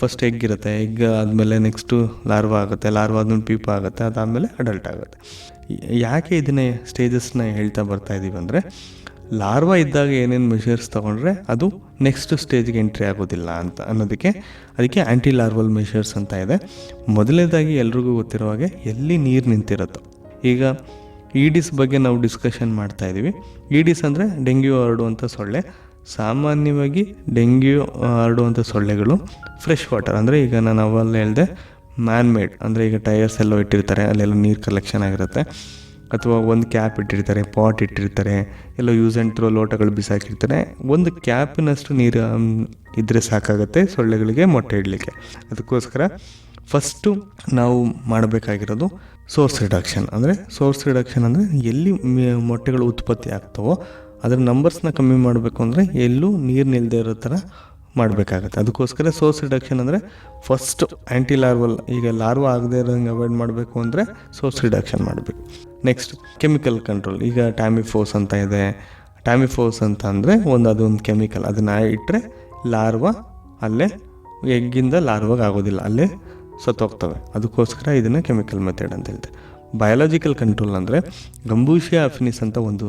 [SPEAKER 2] ಫಸ್ಟ್ ಎಗ್ ಇರುತ್ತೆ. ಎಗ್ ಆದಮೇಲೆ ನೆಕ್ಸ್ಟು ಲಾರ್ವಾ ಆಗುತ್ತೆ. ಲಾರ್ವಾ ಆದ್ಮೇಲೆ ಪೀಪ ಆಗುತ್ತೆ. ಅದಾದಮೇಲೆ ಅಡಲ್ಟ್ ಆಗುತ್ತೆ. ಯಾಕೆ ಇದನ್ನೇ ಸ್ಟೇಜಸ್ನ ಹೇಳ್ತಾ ಬರ್ತಾ ಇದ್ದೀವಿ ಅಂದರೆ ಲಾರ್ವಾ ಇದ್ದಾಗ ಏನೇನು ಮೆಷರ್ಸ್ ತೊಗೊಂಡ್ರೆ ಅದು ನೆಕ್ಸ್ಟ್ ಸ್ಟೇಜ್ಗೆ ಎಂಟ್ರಿ ಆಗೋದಿಲ್ಲ ಅಂತ ಅನ್ನೋದಕ್ಕೆ ಅದಕ್ಕೆ ಆ್ಯಂಟಿ ಲಾರ್ವಲ್ ಮೆಷರ್ಸ್ ಅಂತ ಇದೆ. ಮೊದಲನೇದಾಗಿ ಎಲ್ರಿಗೂ ಗೊತ್ತಿರೋ ಹಾಗೆ ಎಲ್ಲಿ ನೀರು ನಿಂತಿರುತ್ತೋ. ಈಗ ಈಡಿಸ್ ಬಗ್ಗೆ ನಾವು ಡಿಸ್ಕಷನ್ ಮಾಡ್ತಾ ಇದ್ದೀವಿ ಈಡಿಸ್ ಅಂದರೆ ಡೆಂಗ್ಯೂ ಹರಡುವಂಥ ಸೊಳ್ಳೆ. ಸಾಮಾನ್ಯವಾಗಿ ಡೆಂಗ್ಯೂ ಹರಡುವಂಥ ಸೊಳ್ಳೆಗಳು ಫ್ರೆಶ್ ವಾಟರ್ ಅಂದರೆ ಈಗ ನಾನು ಅವೆಲ್ಲ ಹೇಳಿದೆ ಮ್ಯಾನ್ ಮೇಡ್ ಅಂದರೆ ಈಗ ಟೈರ್ಸ್ ಎಲ್ಲೋ ಇಟ್ಟಿರ್ತಾರೆ, ಅಲ್ಲೆಲ್ಲ ನೀರು ಕಲೆಕ್ಷನ್ ಆಗಿರುತ್ತೆ. ಅಥವಾ ಒಂದು ಕ್ಯಾಪ್ ಇಟ್ಟಿರ್ತಾರೆ ಪಾಟ್ ಇಟ್ಟಿರ್ತಾರೆ, ಎಲ್ಲ ಯೂಸ್ ಆ್ಯಂಡ್ ಥ್ರೋ ಲೋಟಗಳು ಬಿಸಾಕಿರ್ತಾರೆ. ಒಂದು ಕ್ಯಾಪಿನಷ್ಟು ನೀರು ಇದ್ದರೆ ಸಾಕಾಗುತ್ತೆ ಸೊಳ್ಳೆಗಳಿಗೆ ಮೊಟ್ಟೆ ಇಡಲಿಕ್ಕೆ. ಅದಕ್ಕೋಸ್ಕರ ಫಸ್ಟು ನಾವು ಮಾಡಬೇಕಾಗಿರೋದು ಸೋರ್ಸ್ ರಿಡಕ್ಷನ್. ಅಂದರೆ ಸೋರ್ಸ್ ರಿಡಕ್ಷನ್ ಅಂದರೆ ಎಲ್ಲಿ ಮೊಟ್ಟೆಗಳು ಉತ್ಪತ್ತಿ ಆಗ್ತವೋ ಅದರ ನಂಬರ್ಸ್ನ ಕಮ್ಮಿ ಮಾಡಬೇಕು ಅಂದರೆ ಎಲ್ಲೂ ನೀರು ನಿಲ್ಲದೆ ಇರೋ ಥರ ಮಾಡಬೇಕಾಗತ್ತೆ. ಅದಕ್ಕೋಸ್ಕರ ಸೋರ್ಸ್ ರಿಡಕ್ಷನ್ ಅಂದರೆ ಫಸ್ಟ್ ಆ್ಯಂಟಿ ಲಾರ್ವಲ್ ಈಗ ಲಾರ್ವ ಆಗದೆ ಇರೋಂಗೆ ಅವಾಯ್ಡ್ ಮಾಡಬೇಕು ಅಂದರೆ ಸೋರ್ಸ್ ರಿಡಕ್ಷನ್ ಮಾಡಬೇಕು. ನೆಕ್ಸ್ಟ್ ಕೆಮಿಕಲ್ ಕಂಟ್ರೋಲ್ ಈಗ ಟ್ಯಾಮಿಫೋಸ್ ಅಂತ ಇದೆ. ಟ್ಯಾಮಿಫೋಸ್ ಅಂತ ಅಂದರೆ ಒಂದು ಅದೊಂದು ಕೆಮಿಕಲ್ ಅದನ್ನು ಇಟ್ಟರೆ ಲಾರ್ವ ಅಲ್ಲೇ ಎಗ್ಗಿಂದ ಲಾರ್ವಾಗ ಆಗೋದಿಲ್ಲ. ಅಲ್ಲೇ ಸತ್ತೋಗ್ತವೆ. ಅದಕ್ಕೋಸ್ಕರ ಇದನ್ನು ಕೆಮಿಕಲ್ ಮೆಥಡ್ ಅಂತ ಹೇಳ್ತಾರೆ. ಬಯಾಲಜಿಕಲ್ ಕಂಟ್ರೋಲ್ ಅಂದರೆ ಗಂಬೂಷಿಯಾ ಅಫಿನಿಸ್ ಅಂತ ಒಂದು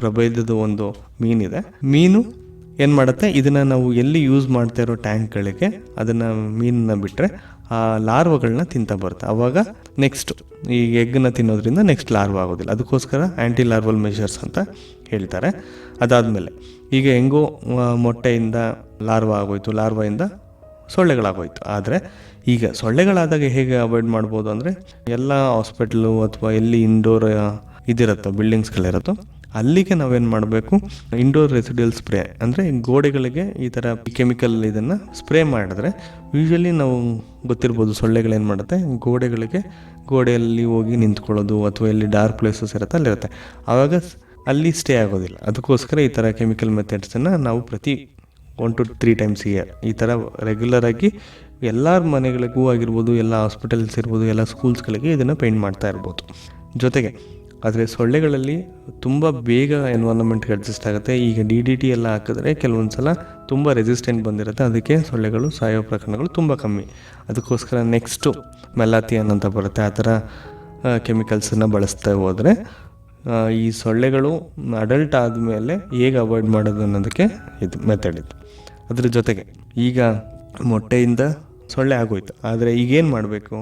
[SPEAKER 2] ಪ್ರಭೇದದ ಒಂದು ಮೀನಿದೆ ಮೀನು ಏನು ಮಾಡುತ್ತೆ? ಇದನ್ನು ನಾವು ಎಲ್ಲಿ ಯೂಸ್ ಮಾಡ್ತಾ ಇರೋ ಟ್ಯಾಂಕ್ಗಳಿಗೆ ಅದನ್ನು ಮೀನನ್ನ ಬಿಟ್ಟರೆ ಆ ಲಾರ್ವಗಳನ್ನ ತಿಂತ ಬರುತ್ತೆ. ಆವಾಗ ನೆಕ್ಸ್ಟ್ ಈ ಎಗ್ಗನ್ನ ತಿನ್ನೋದ್ರಿಂದ ನೆಕ್ಸ್ಟ್ ಲಾರ್ವ ಆಗೋದಿಲ್ಲ. ಅದಕ್ಕೋಸ್ಕರ ಆ್ಯಂಟಿ ಲಾರ್ವಲ್ ಮೆಷರ್ಸ್ ಅಂತ ಹೇಳ್ತಾರೆ. ಅದಾದಮೇಲೆ ಈಗ ಹೆಂಗೋ ಮೊಟ್ಟೆಯಿಂದ ಲಾರ್ವ ಆಗೋಯ್ತು ಲಾರ್ವೆಯಿಂದ ಸೊಳ್ಳೆಗಳಾಗೋಯ್ತು. ಆದರೆ ಈಗ ಸೊಳ್ಳೆಗಳಾದಾಗ ಹೇಗೆ ಅವಾಯ್ಡ್ ಮಾಡ್ಬೋದು ಅಂದರೆ ಎಲ್ಲ ಹಾಸ್ಪಿಟ್ಲು ಅಥವಾ ಎಲ್ಲಿ ಇಂಡೋರ್ ಇದಿರುತ್ತೋ ಬಿಲ್ಡಿಂಗ್ಸ್ಗಳಿರುತ್ತೋ ಅಲ್ಲಿಗೆ ನಾವೇನು ಮಾಡಬೇಕು? ಇಂಡೋರ್ ರೆಸಿಡಿಯಲ್ ಸ್ಪ್ರೇ ಅಂದರೆ ಗೋಡೆಗಳಿಗೆ ಈ ಥರ ಕೆಮಿಕಲ್ ಇದನ್ನು ಸ್ಪ್ರೇ ಮಾಡಿದ್ರೆ ಯೂಶ್ವಲಿ ನಾವು ಗೊತ್ತಿರ್ಬೋದು ಸೊಳ್ಳೆಗಳೇನು ಮಾಡುತ್ತೆ? ಗೋಡೆಗಳಿಗೆ, ಗೋಡೆಯಲ್ಲಿ ಹೋಗಿ ನಿಂತ್ಕೊಳ್ಳೋದು ಅಥವಾ ಎಲ್ಲಿ ಡಾರ್ಕ್ ಪ್ಲೇಸಸ್ ಇರುತ್ತೆ, ಅಲ್ಲಿರುತ್ತೆ. ಆವಾಗ ಅಲ್ಲಿ ಸ್ಟೇ ಆಗೋದಿಲ್ಲ. ಅದಕ್ಕೋಸ್ಕರ ಈ ಥರ ಕೆಮಿಕಲ್ ಮೆಥಡ್ಸನ್ನು ನಾವು ಪ್ರತಿ one two three times year ಈ ಥರ ರೆಗ್ಯುಲರಾಗಿ ಎಲ್ಲರ ಮನೆಗಳಿಗೂ ಆಗಿರ್ಬೋದು, ಎಲ್ಲ ಹಾಸ್ಪಿಟಲ್ಸ್ ಇರ್ಬೋದು, ಎಲ್ಲ ಸ್ಕೂಲ್ಸ್ಗಳಿಗೆ ಇದನ್ನು ಪೇಂಟ್ ಮಾಡ್ತಾ ಇರ್ಬೋದು. ಜೊತೆಗೆ, ಆದರೆ ಸೊಳ್ಳೆಗಳಲ್ಲಿ ತುಂಬ ಬೇಗ ಎನ್ವೈರನ್ಮೆಂಟ್ಗೆ ಅಡ್ಜಸ್ಟ್ ಆಗುತ್ತೆ. ಈಗ ಡಿ ಡಿ ಟಿ ಎಲ್ಲ ಹಾಕಿದ್ರೆ ಕೆಲವೊಂದು ಸಲ ತುಂಬ ರೆಸಿಸ್ಟೆಂಟ್ ಬಂದಿರುತ್ತೆ. ಅದಕ್ಕೆ ಸೊಳ್ಳೆಗಳು ಸಾಯೋ ಪ್ರಕರಣಗಳು ತುಂಬ ಕಮ್ಮಿ. ಅದಕ್ಕೋಸ್ಕರ ನೆಕ್ಸ್ಟು ಮೆಲಾತಿಯನ್ ಅಂತ ಬರುತ್ತೆ. ಆ ಥರ ಕೆಮಿಕಲ್ಸನ್ನು ಬಳಸ್ತಾ ಹೋದರೆ ಈ ಸೊಳ್ಳೆಗಳು ಅಡಲ್ಟ್ ಆದಮೇಲೆ ಹೇಗೆ ಅವಾಯ್ಡ್ ಮಾಡೋದು ಅನ್ನೋದಕ್ಕೆ ಇದು ಮೆಥಡ್ ಇದು. ಅದ್ರ ಜೊತೆಗೆ, ಈಗ ಮೊಟ್ಟೆಯಿಂದ ಸೊಳ್ಳೆ ಆಗೋಯ್ತು. ಆದರೆ ಈಗೇನು ಮಾಡಬೇಕು?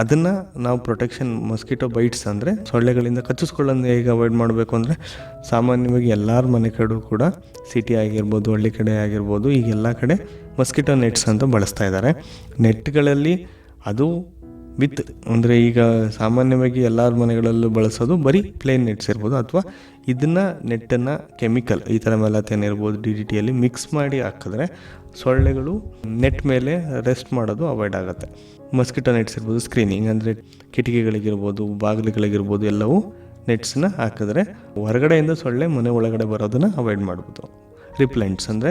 [SPEAKER 2] ಅದನ್ನು ನಾವು ಪ್ರೊಟೆಕ್ಷನ್ ಮಸ್ಕಿಟೋ ಬೈಟ್ಸ್ ಅಂದರೆ ಸೊಳ್ಳೆಗಳಿಂದ ಕಚ್ಚಿಸ್ಕೊಳ್ಳೋದು ಹೇಗೆ ಅವಾಯ್ಡ್ ಮಾಡಬೇಕು ಅಂದರೆ ಸಾಮಾನ್ಯವಾಗಿ ಎಲ್ಲರ ಮನೆ ಕಡೆ ಕೂಡ ಸಿಟಿ ಆಗಿರ್ಬೋದು, ಹಳ್ಳಿ ಕಡೆ ಆಗಿರ್ಬೋದು ಈಗ ಎಲ್ಲ ಕಡೆ ಮಸ್ಕಿಟೋ ನೆಟ್ಸ್ ಅಂತ ಬಳಸ್ತಾ ಇದ್ದಾರೆ. ನೆಟ್ಗಳಲ್ಲಿ ಅದು ವಿತ್ ಅಂದರೆ ಈಗ ಸಾಮಾನ್ಯವಾಗಿ ಎಲ್ಲರ ಮನೆಗಳಲ್ಲೂ ಬಳಸೋದು ಬರೀ ಪ್ಲೇನ್ ನೆಟ್ಸ್ ಇರ್ಬೋದು ಅಥವಾ ಇದನ್ನು ನೆಟ್ಟನ್ನು ಕೆಮಿಕಲ್ ಈ ಥರ ಮೆಲತೇನ್ ಇರ್ಬೋದು ಡಿ ಡಿ ಟಿಯಲ್ಲಿ ಮಿಕ್ಸ್ ಮಾಡಿ ಹಾಕಿದ್ರೆ ಸೊಳ್ಳೆಗಳು ನೆಟ್ ಮೇಲೆ ರೆಸ್ಟ್ ಮಾಡೋದು ಅವಾಯ್ಡ್ ಆಗುತ್ತೆ. ಮಸ್ಕಿಟೋ ನೆಟ್ಸ್ ಇರ್ಬೋದು ಸ್ಕ್ರೀನಿಂಗ್ ಅಂದರೆ ಕಿಟಕಿಗಳಿಗಿರ್ಬೋದು, ಬಾಗಿಲುಗಳಿಗಿರ್ಬೋದು ಎಲ್ಲವೂ ನೆಟ್ಸನ್ನ ಹಾಕಿದ್ರೆ ಹೊರಗಡೆಯಿಂದ ಸೊಳ್ಳೆ ಮನೆ ಒಳಗಡೆ ಬರೋದನ್ನು ಅವಾಯ್ಡ್ ಮಾಡ್ಬೋದು. ರಿಪ್ಲೆಂಟ್ಸ್ ಅಂದರೆ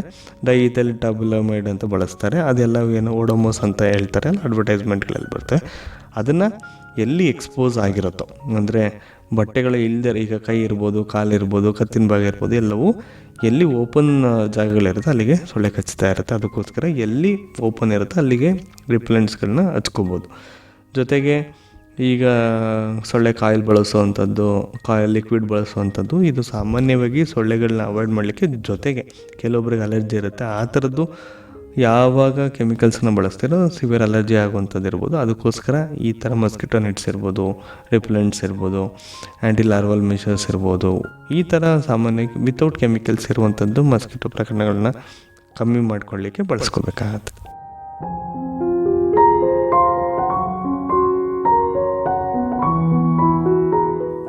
[SPEAKER 2] ಡೈತಲ್ ಟಾಬ್ಲಮೈಡ್ ಅಂತ ಬಳಸ್ತಾರೆ. ಅದೆಲ್ಲ ಏನು ಓಡೋಮೋಸ್ ಅಂತ ಹೇಳ್ತಾರೆ. ಅಲ್ಲ ಅಡ್ವರ್ಟೈಸ್ಮೆಂಟ್ಗಳಲ್ಲಿ ಬರುತ್ತೆ. ಅದನ್ನು ಎಲ್ಲಿ ಎಕ್ಸ್ಪೋಸ್ ಆಗಿರುತ್ತೋ, ಅಂದರೆ ಬಟ್ಟೆಗಳು ಇಲ್ಲದೆ ಈಗ ಕೈ ಇರ್ಬೋದು, ಕಾಲು ಇರ್ಬೋದು, ಕತ್ತಿನ ಭಾಗ ಇರ್ಬೋದು, ಎಲ್ಲವೂ ಎಲ್ಲಿ ಓಪನ್ ಜಾಗಗಳಿರುತ್ತೆ, ಅಲ್ಲಿಗೆ ಸೊಳ್ಳೆ ಕಚ್ತಾ ಇರುತ್ತೆ. ಅದಕ್ಕೋಸ್ಕರ ಎಲ್ಲಿ ಓಪನ್ ಇರುತ್ತೆ, ಅಲ್ಲಿಗೆ ರಿಪ್ಲೆಂಟ್ಸ್ಗಳನ್ನ ಹಚ್ಕೋಬೋದು. ಜೊತೆಗೆ ಈಗ ಸೊಳ್ಳೆ ಕಾಯಿಲ್ ಬಳಸುವಂಥದ್ದು, ಕಾಯಿಲ್ ಲಿಕ್ವಿಡ್ ಬಳಸುವಂಥದ್ದು, ಇದು ಸಾಮಾನ್ಯವಾಗಿ ಸೊಳ್ಳೆಗಳನ್ನ ಅವಾಯ್ಡ್ ಮಾಡಲಿಕ್ಕೆ ಜೊತೆಗೆ ಕೆಲವೊಬ್ರಿಗೆ ಅಲರ್ಜಿ ಇರುತ್ತೆ. ಆ ಥರದ್ದು ಯಾವಾಗ ಕೆಮಿಕಲ್ಸನ್ನು ಬಳಸ್ತಿರೋ ಸಿವಿಯರ್ ಅಲರ್ಜಿ ಆಗುವಂಥದ್ದು ಇರ್ಬೋದು. ಅದಕ್ಕೋಸ್ಕರ ಈ ಥರ ಮಸ್ಕಿಟೋ ನೆಟ್ಸ್ ಇರ್ಬೋದು ರಿಪ್ಲೆಂಟ್ಸ್ ಇರ್ಬೋದು ಆ್ಯಂಟಿ ಲಾರ್ವಲ್ ಮೆಷರ್ಸ್ ಇರ್ಬೋದು. ಈ ಥರ ಸಾಮಾನ್ಯವಾಗಿ ವಿತೌಟ್ ಕೆಮಿಕಲ್ಸ್ ಇರುವಂಥದ್ದು ಮಸ್ಕಿಟೋ ಪ್ರಕರಣಗಳನ್ನ ಕಮ್ಮಿ ಮಾಡ್ಕೊಳ್ಳಿಕ್ಕೆ ಬಳಸ್ಕೋಬೇಕಾಗತ್ತೆ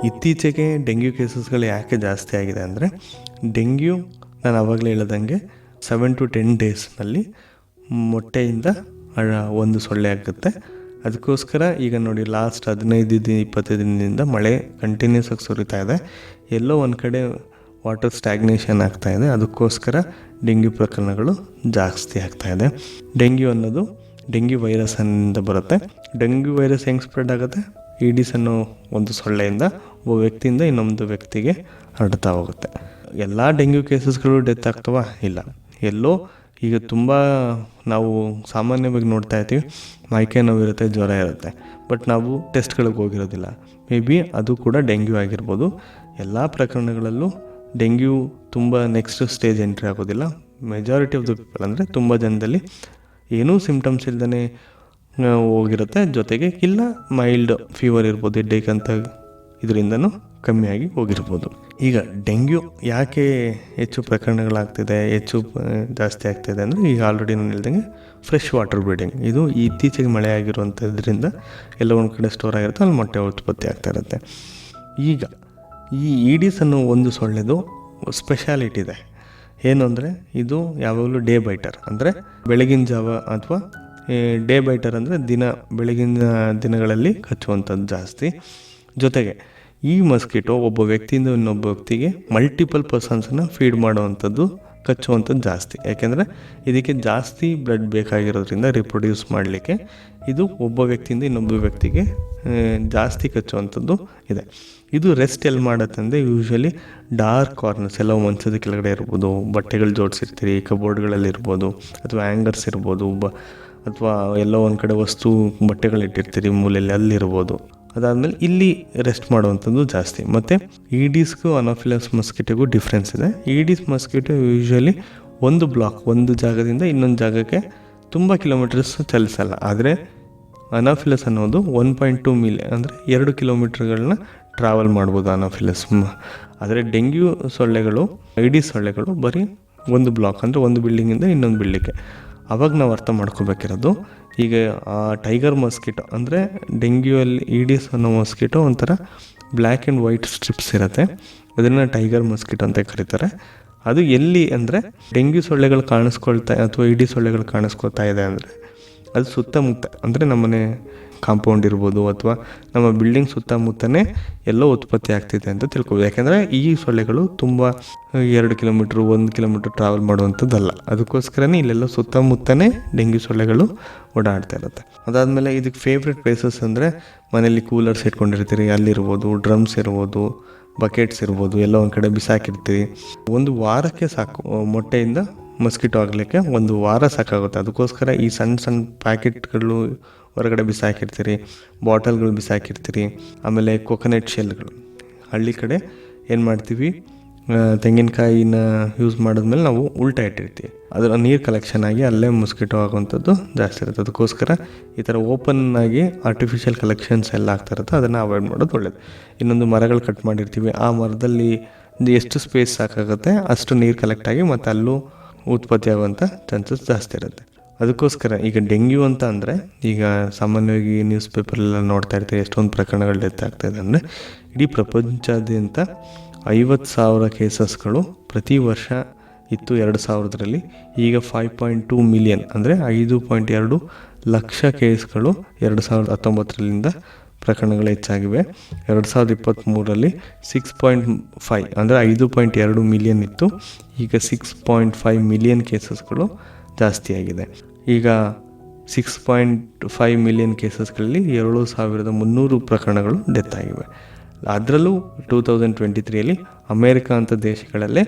[SPEAKER 2] ಇತ್ತೀಚೆಗೆ ಡೆಂಗ್ಯೂ ಕೇಸಸ್ಗಳು ಯಾಕೆ ಜಾಸ್ತಿ ಆಗಿದೆ ಅಂದರೆ ಡೆಂಗ್ಯೂ ನಾನು ಆವಾಗಲೇ ಹೇಳ್ದಂಗೆ ಸೆವೆನ್ ಟು ಟೆನ್ ಡೇಸ್ನಲ್ಲಿ ಮೊಟ್ಟೆಯಿಂದ ಒಂದು ಸೊಳ್ಳೆ ಆಗುತ್ತೆ. ಅದಕ್ಕೋಸ್ಕರ ಈಗ ನೋಡಿ ಲಾಸ್ಟ್ ಹದಿನೈದು ದಿನ, ಇಪ್ಪತ್ತೈದು ದಿನದಿಂದ ಮಳೆ ಕಂಟಿನ್ಯೂಸ್ ಆಗಿ ಸುರಿತಾ ಇದೆ. ಎಲ್ಲೋ ಒಂದು ಕಡೆ ವಾಟರ್ ಸ್ಟ್ಯಾಗ್ನೇಷನ್ ಆಗ್ತಾ ಇದೆ. ಅದಕ್ಕೋಸ್ಕರ ಡೆಂಗ್ಯೂ ಪ್ರಕರಣಗಳು ಜಾಸ್ತಿ ಆಗ್ತಾ ಇದೆ. ಡೆಂಗ್ಯೂ ಅನ್ನೋದು ಡೆಂಗ್ಯೂ ವೈರಸ್ಸಿಂದ ಬರುತ್ತೆ. ಡೆಂಗ್ಯೂ ವೈರಸ್ ಹೆಂಗೆ ಸ್ಪ್ರೆಡ್ ಆಗುತ್ತೆ? ಈಡಿಸ್ ಅನ್ನೋ ಒಂದು ಸೊಳ್ಳೆಯಿಂದ ಒಬ್ಬ ವ್ಯಕ್ತಿಯಿಂದ ಇನ್ನೊಂದು ವ್ಯಕ್ತಿಗೆ ಹರಡ್ತಾ ಹೋಗುತ್ತೆ. ಎಲ್ಲ ಡೆಂಗ್ಯೂ ಕೇಸಸ್ಗಳು ಡೆತ್ ಆಗ್ತವಾ? ಇಲ್ಲ. ಎಲ್ಲೋ ಈಗ ತುಂಬ ನಾವು ಸಾಮಾನ್ಯವಾಗಿ ನೋಡ್ತಾ ಇರ್ತೀವಿ, ಮೈಕೆ ನೋವು ಇರುತ್ತೆ, ಜ್ವರ ಇರುತ್ತೆ. ಬಟ್ ನಾವು ಟೆಸ್ಟ್ಗಳಿಗೆ ಹೋಗಿರೋದಿಲ್ಲ. ಮೇ ಬಿ ಅದು ಕೂಡ ಡೆಂಗ್ಯೂ ಆಗಿರ್ಬೋದು. ಎಲ್ಲ ಪ್ರಕರಣಗಳಲ್ಲೂ ಡೆಂಗ್ಯೂ ತುಂಬ ನೆಕ್ಸ್ಟ್ ಸ್ಟೇಜ್ ಎಂಟ್ರಿ ಆಗೋದಿಲ್ಲ. ಮೆಜಾರಿಟಿ ಆಫ್ ದ ಪೀಪಲ್ ಅಂದರೆ ತುಂಬ ಜನದಲ್ಲಿ ಏನೂ ಸಿಂಪ್ಟಮ್ಸ್ ಇಲ್ದೇ ಹೋಗಿರುತ್ತೆ. ಜೊತೆಗೆ ಇಲ್ಲ ಮೈಲ್ಡ್ ಫೀವರ್ ಇರ್ಬೋದು ಹೆಡ್ಡೇಕ್ ಅಂತ ಇದರಿಂದನೂ ಕಮ್ಮಿಯಾಗಿ ಹೋಗಿರ್ಬೋದು. ಈಗ ಡೆಂಗ್ಯೂ ಯಾಕೆ ಹೆಚ್ಚು ಪ್ರಕರಣಗಳಾಗ್ತಿದೆ, ಹೆಚ್ಚು ಜಾಸ್ತಿ ಆಗ್ತಿದೆ ಅಂದರೆ ಈಗ ಆಲ್ರೆಡಿ ನಾನು ಹೇಳ್ದಂಗೆ ಫ್ರೆಶ್ ವಾಟರ್ ಬ್ರೀಡಿಂಗ್ ಇದು ಇತ್ತೀಚೆಗೆ ಮಳೆ ಆಗಿರುವಂಥದ್ರಿಂದ ಎಲ್ಲ ಒಂದು ಕಡೆ ಸ್ಟೋರ್ ಆಗಿರುತ್ತೆ, ಅಲ್ಲಿ ಮೊಟ್ಟೆ ಉತ್ಪತ್ತಿ ಆಗ್ತಾ ಇರುತ್ತೆ. ಈಗ ಈ ಈಡಿಸ್ ಅನ್ನೋ ಒಂದು ಸೊಳ್ಳೆದು ಸ್ಪೆಷಾಲಿಟಿ ಇದೆ. ಏನು ಅಂದರೆ, ಇದು ಯಾವಾಗಲೂ ಡೇ ಬೈಟರ್ ಅಂದರೆ ಬೆಳಗಿನ ಜಾವ ಅಥವಾ ಡೇ ಬೈಟರ್ ಅಂದರೆ ದಿನ, ಬೆಳಗಿನ ದಿನಗಳಲ್ಲಿ ಕಚ್ಚುವಂಥದ್ದು ಜಾಸ್ತಿ. ಜೊತೆಗೆ ಈ ಮಸ್ಕಿಟೋ ಒಬ್ಬ ವ್ಯಕ್ತಿಯಿಂದ ಇನ್ನೊಬ್ಬ ವ್ಯಕ್ತಿಗೆ ಮಲ್ಟಿಪಲ್ ಪರ್ಸನ್ಸನ್ನು ಫೀಡ್ ಮಾಡುವಂಥದ್ದು ಕಚ್ಚುವಂಥದ್ದು ಜಾಸ್ತಿ. ಯಾಕೆಂದರೆ ಇದಕ್ಕೆ ಜಾಸ್ತಿ ಬ್ಲಡ್ ಬೇಕಾಗಿರೋದ್ರಿಂದ ರಿಪ್ರೊಡ್ಯೂಸ್ ಮಾಡಲಿಕ್ಕೆ ಇದು ಒಬ್ಬ ವ್ಯಕ್ತಿಯಿಂದ ಇನ್ನೊಬ್ಬ ವ್ಯಕ್ತಿಗೆ ಜಾಸ್ತಿ ಕಚ್ಚುವಂಥದ್ದು ಇದೆ. ಇದು ರೆಸ್ಟ್ ಎಲ್ಲಿ ಮಾಡುತ್ತೆ ಅಂದರೆ ಯೂಶ್ವಲಿ ಡಾರ್ಕ್ ಕಾರ್ನರ್ಸ್ ಎಲ್ಲ ಮನ್ಸದ ಕೆಳಗಡೆ ಇರ್ಬೋದು, ಬಟ್ಟೆಗಳು ಜೋಡಿಸಿರ್ತೀರಿ ಕಬೋರ್ಡ್ಗಳಲ್ಲಿ ಇರ್ಬೋದು, ಅಥವಾ ಆ್ಯಂಗರ್ಸ್ ಇರ್ಬೋದು, ಬ, ಅಥವಾ ಎಲ್ಲೋ ಒಂದು ಕಡೆ ವಸ್ತು ಬಟ್ಟೆಗಳು ಇಟ್ಟಿರ್ತೀರಿ ಮೂಲೆಯಲ್ಲಿ ಅಲ್ಲಿರ್ಬೋದು. ಅದಾದಮೇಲೆ ಇಲ್ಲಿ ರೆಸ್ಟ್ ಮಾಡುವಂಥದ್ದು ಜಾಸ್ತಿ. ಮತ್ತು ಈಡೀಸ್ಗೂ ಅನೋಫಿಲಸ್ ಮಸ್ಕಿಟೋಗೂ ಡಿಫ್ರೆನ್ಸ್ ಇದೆ. ಈಡೀಸ್ ಮಸ್ಕಿಟೋ ಯೂಶ್ವಲಿ ಒಂದು ಬ್ಲಾಕ್ ಒಂದು ಜಾಗದಿಂದ ಇನ್ನೊಂದು ಜಾಗಕ್ಕೆ ತುಂಬ ಕಿಲೋಮೀಟರ್ಸ್ ಚಲಿಸಲ್ಲ. ಆದರೆ ಅನಾಫಿಲಸ್ ಅನ್ನೋದು ಒನ್ ಪಾಯಿಂಟ್ ಟು ಮಿಲಿ ಅಂದರೆ ಎರಡು ಕಿಲೋಮೀಟರ್ಗಳನ್ನ ಟ್ರಾವೆಲ್ ಮಾಡ್ಬೋದು ಅನಾಫಿಲಸ್ ಆದರೆ ಡೆಂಗ್ಯೂ ಸೊಳ್ಳೆಗಳು ಐಡಿ ಸೊಳ್ಳೆಗಳು ಬರೀ ಒಂದು ಬ್ಲಾಕ್ ಅಂದರೆ ಒಂದು ಬಿಲ್ಡಿಂಗಿಂದ ಇನ್ನೊಂದು ಬಿಲ್ಡಿಂಗ್ಗೆ ಅವಾಗ ನಾವು ಅರ್ಥ ಮಾಡ್ಕೋಬೇಕಿರೋದು ಈಗ ಆ ಟೈಗರ್ ಮಸ್ಕಿಟೋ ಅಂದರೆ ಡೆಂಗ್ಯೂ ಅಲ್ಲಿ ಈಡಿಸ್ ಅನ್ನೋ ಮಸ್ಕಿಟೋ ಒಂಥರ ಬ್ಲ್ಯಾಕ್ ಆ್ಯಂಡ್ ವೈಟ್ ಸ್ಟ್ರಿಪ್ಸ್ ಇರುತ್ತೆ. ಅದನ್ನು ಟೈಗರ್ ಮಸ್ಕಿಟ್ ಅಂತ ಕರೀತಾರೆ. ಅದು ಎಲ್ಲಿ ಅಂದರೆ ಡೆಂಗ್ಯೂ ಸೊಳ್ಳೆಗಳು ಕಾಣಿಸ್ಕೊಳ್ತಾ ಅಥವಾ ಇಡೀ ಸೊಳ್ಳೆಗಳು ಕಾಣಿಸ್ಕೊಳ್ತಾ ಇದೆ ಅಂದರೆ, ಅದು ಸುತ್ತಮುತ್ತ, ಅಂದರೆ ನಮ್ಮನೆ ಕಾಂಪೌಂಡ್ ಇರ್ಬೋದು ಅಥವಾ ನಮ್ಮ ಬಿಲ್ಡಿಂಗ್ ಸುತ್ತಮುತ್ತನೇ ಎಲ್ಲೋ ಉತ್ಪತ್ತಿ ಆಗ್ತಿದೆ ಅಂತ ತಿಳ್ಕೊಬೋದು. ಯಾಕೆಂದರೆ ಈ ಸೊಳ್ಳೆಗಳು ತುಂಬ ಎರಡು ಕಿಲೋಮೀಟ್ರ್, ಒಂದು ಕಿಲೋಮೀಟ್ರ್ ಟ್ರಾವೆಲ್ ಮಾಡುವಂಥದ್ದಲ್ಲ. ಅದಕ್ಕೋಸ್ಕರನೇ ಇಲ್ಲೆಲ್ಲ ಸುತ್ತಮುತ್ತನೇ ಡೆಂಗ್ಯೂ ಸೊಳ್ಳೆಗಳು ಓಡಾಡ್ತಾ ಇರುತ್ತೆ. ಅದಾದಮೇಲೆ ಇದಕ್ಕೆ ಫೇವ್ರೆಟ್ ಪ್ಲೇಸಸ್ ಅಂದರೆ ಮನೇಲಿ ಕೂಲರ್ಸ್ ಇಟ್ಕೊಂಡಿರ್ತೀರಿ, ಅಲ್ಲಿರ್ಬೋದು ಡ್ರಮ್ಸ್ ಇರ್ಬೋದು ಬಕೆಟ್ಸ್ ಇರ್ಬೋದು, ಎಲ್ಲ ಒಂದು ಕಡೆ ಬಿಸಾಕಿರ್ತೀರಿ. ಒಂದು ವಾರಕ್ಕೆ ಸಾಕು ಮೊಟ್ಟೆಯಿಂದ ಮಸ್ಕಿಟೋ ಆಗಲಿಕ್ಕೆ ಒಂದು ವಾರ ಸಾಕಾಗುತ್ತೆ. ಅದಕ್ಕೋಸ್ಕರ ಈ ಸಣ್ಣ ಸಣ್ಣ ಪ್ಯಾಕೆಟ್ಗಳು ಹೊರಗಡೆ ಬಿಸಾಕಿರ್ತೀರಿ, ಬಾಟಲ್ಗಳು ಬಿಸಾಕಿರ್ತೀರಿ, ಆಮೇಲೆ ಕೊಕೊನೆಟ್ ಶೆಲ್ಗಳು ಹಳ್ಳಿ ಕಡೆ ಏನು ಮಾಡ್ತೀವಿ ತೆಂಗಿನಕಾಯಿನ ಯೂಸ್ ಮಾಡಿದ್ಮೇಲೆ ನಾವು ಉಲ್ಟಾ ಇಟ್ಟಿರ್ತೀವಿ. ಅದರ ನೀರು ಕಲೆಕ್ಷನ್ ಆಗಿ ಅಲ್ಲೇ ಮುಸ್ಕಿಟೋ ಆಗುವಂಥದ್ದು ಜಾಸ್ತಿ ಇರುತ್ತೆ. ಅದಕ್ಕೋಸ್ಕರ ಈ ಥರ ಓಪನ್ ಆಗಿ ಆರ್ಟಿಫಿಷಿಯಲ್ ಕಲೆಕ್ಷನ್ಸ್ ಎಲ್ಲ ಆಗ್ತಾ ಇರುತ್ತೆ. ಅದನ್ನು ಅವಾಯ್ಡ್ ಮಾಡೋದು ಒಳ್ಳೇದು. ಇನ್ನೊಂದು ಮರಗಳು ಕಟ್ ಮಾಡಿರ್ತೀವಿ. ಆ ಮರದಲ್ಲಿ ಎಷ್ಟು ಸ್ಪೇಸ್ ಸಾಕಾಗುತ್ತೆ, ಅಷ್ಟು ನೀರು ಕಲೆಕ್ಟ್ ಆಗಿ ಮತ್ತು ಅಲ್ಲೂ ಉತ್ಪತ್ತಿ ಆಗುವಂಥ ಚಾನ್ಸಸ್ ಜಾಸ್ತಿ ಇರುತ್ತೆ. ಅದಕ್ಕೋಸ್ಕರ ಈಗ ಡೆಂಗ್ಯೂ ಅಂತ ಅಂದರೆ ಈಗ ಸಾಮಾನ್ಯವಾಗಿ ನ್ಯೂಸ್ ಪೇಪರೆಲ್ಲ ನೋಡ್ತಾ ಇರ್ತೀವಿ, ಎಷ್ಟೊಂದು ಪ್ರಕರಣಗಳು ಡೆತ್ ಇದೆ ಅಂದರೆ ಇಡೀ ಪ್ರಪಂಚಾದ್ಯಂತ ಐವತ್ತು ಸಾವಿರ ಕೇಸಸ್ಗಳು ಪ್ರತಿ ವರ್ಷ ಇತ್ತು ಎರಡು ಸಾವಿರದರಲ್ಲಿ. ಈಗ ಫೈವ್ ಪಾಯಿಂಟ್ ಟೂ ಮಿಲಿಯನ್ ಅಂದರೆ ಐದು ಪಾಯಿಂಟ್ ಎರಡು ಲಕ್ಷ ಕೇಸ್ಗಳು ಎರಡು ಸಾವಿರದ ಹತ್ತೊಂಬತ್ತರಿಂದ ಪ್ರಕರಣಗಳು ಹೆಚ್ಚಾಗಿವೆ. ಎರಡು ಸಾವಿರದ ಇಪ್ಪತ್ತ್ಮೂರರಲ್ಲಿ ಸಿಕ್ಸ್ ಪಾಯಿಂಟ್ ಫೈ ಅಂದರೆ ಐದು ಪಾಯಿಂಟ್ ಎರಡು ಮಿಲಿಯನ್ ಇತ್ತು. ಈಗ ಸಿಕ್ಸ್ ಪಾಯಿಂಟ್ ಫೈವ್ ಮಿಲಿಯನ್ ಕೇಸಸ್ಗಳು ಜಾಸ್ತಿಯಾಗಿದೆ. ಈಗ ಸಿಕ್ಸ್ ಪಾಯಿಂಟ್ ಫೈವ್ ಮಿಲಿಯನ್ ಕೇಸಸ್ಗಳಲ್ಲಿ ಏಳು ಸಾವಿರದ ಮುನ್ನೂರು ಪ್ರಕರಣಗಳು ಡೆತ್ ಆಗಿವೆ. ಅದರಲ್ಲೂ ಟೂ ತೌಸಂಡ್ ಟ್ವೆಂಟಿ ತ್ರೀಯಲ್ಲಿ ಅಮೇರಿಕಾ ಅಂತ ದೇಶಗಳಲ್ಲೇ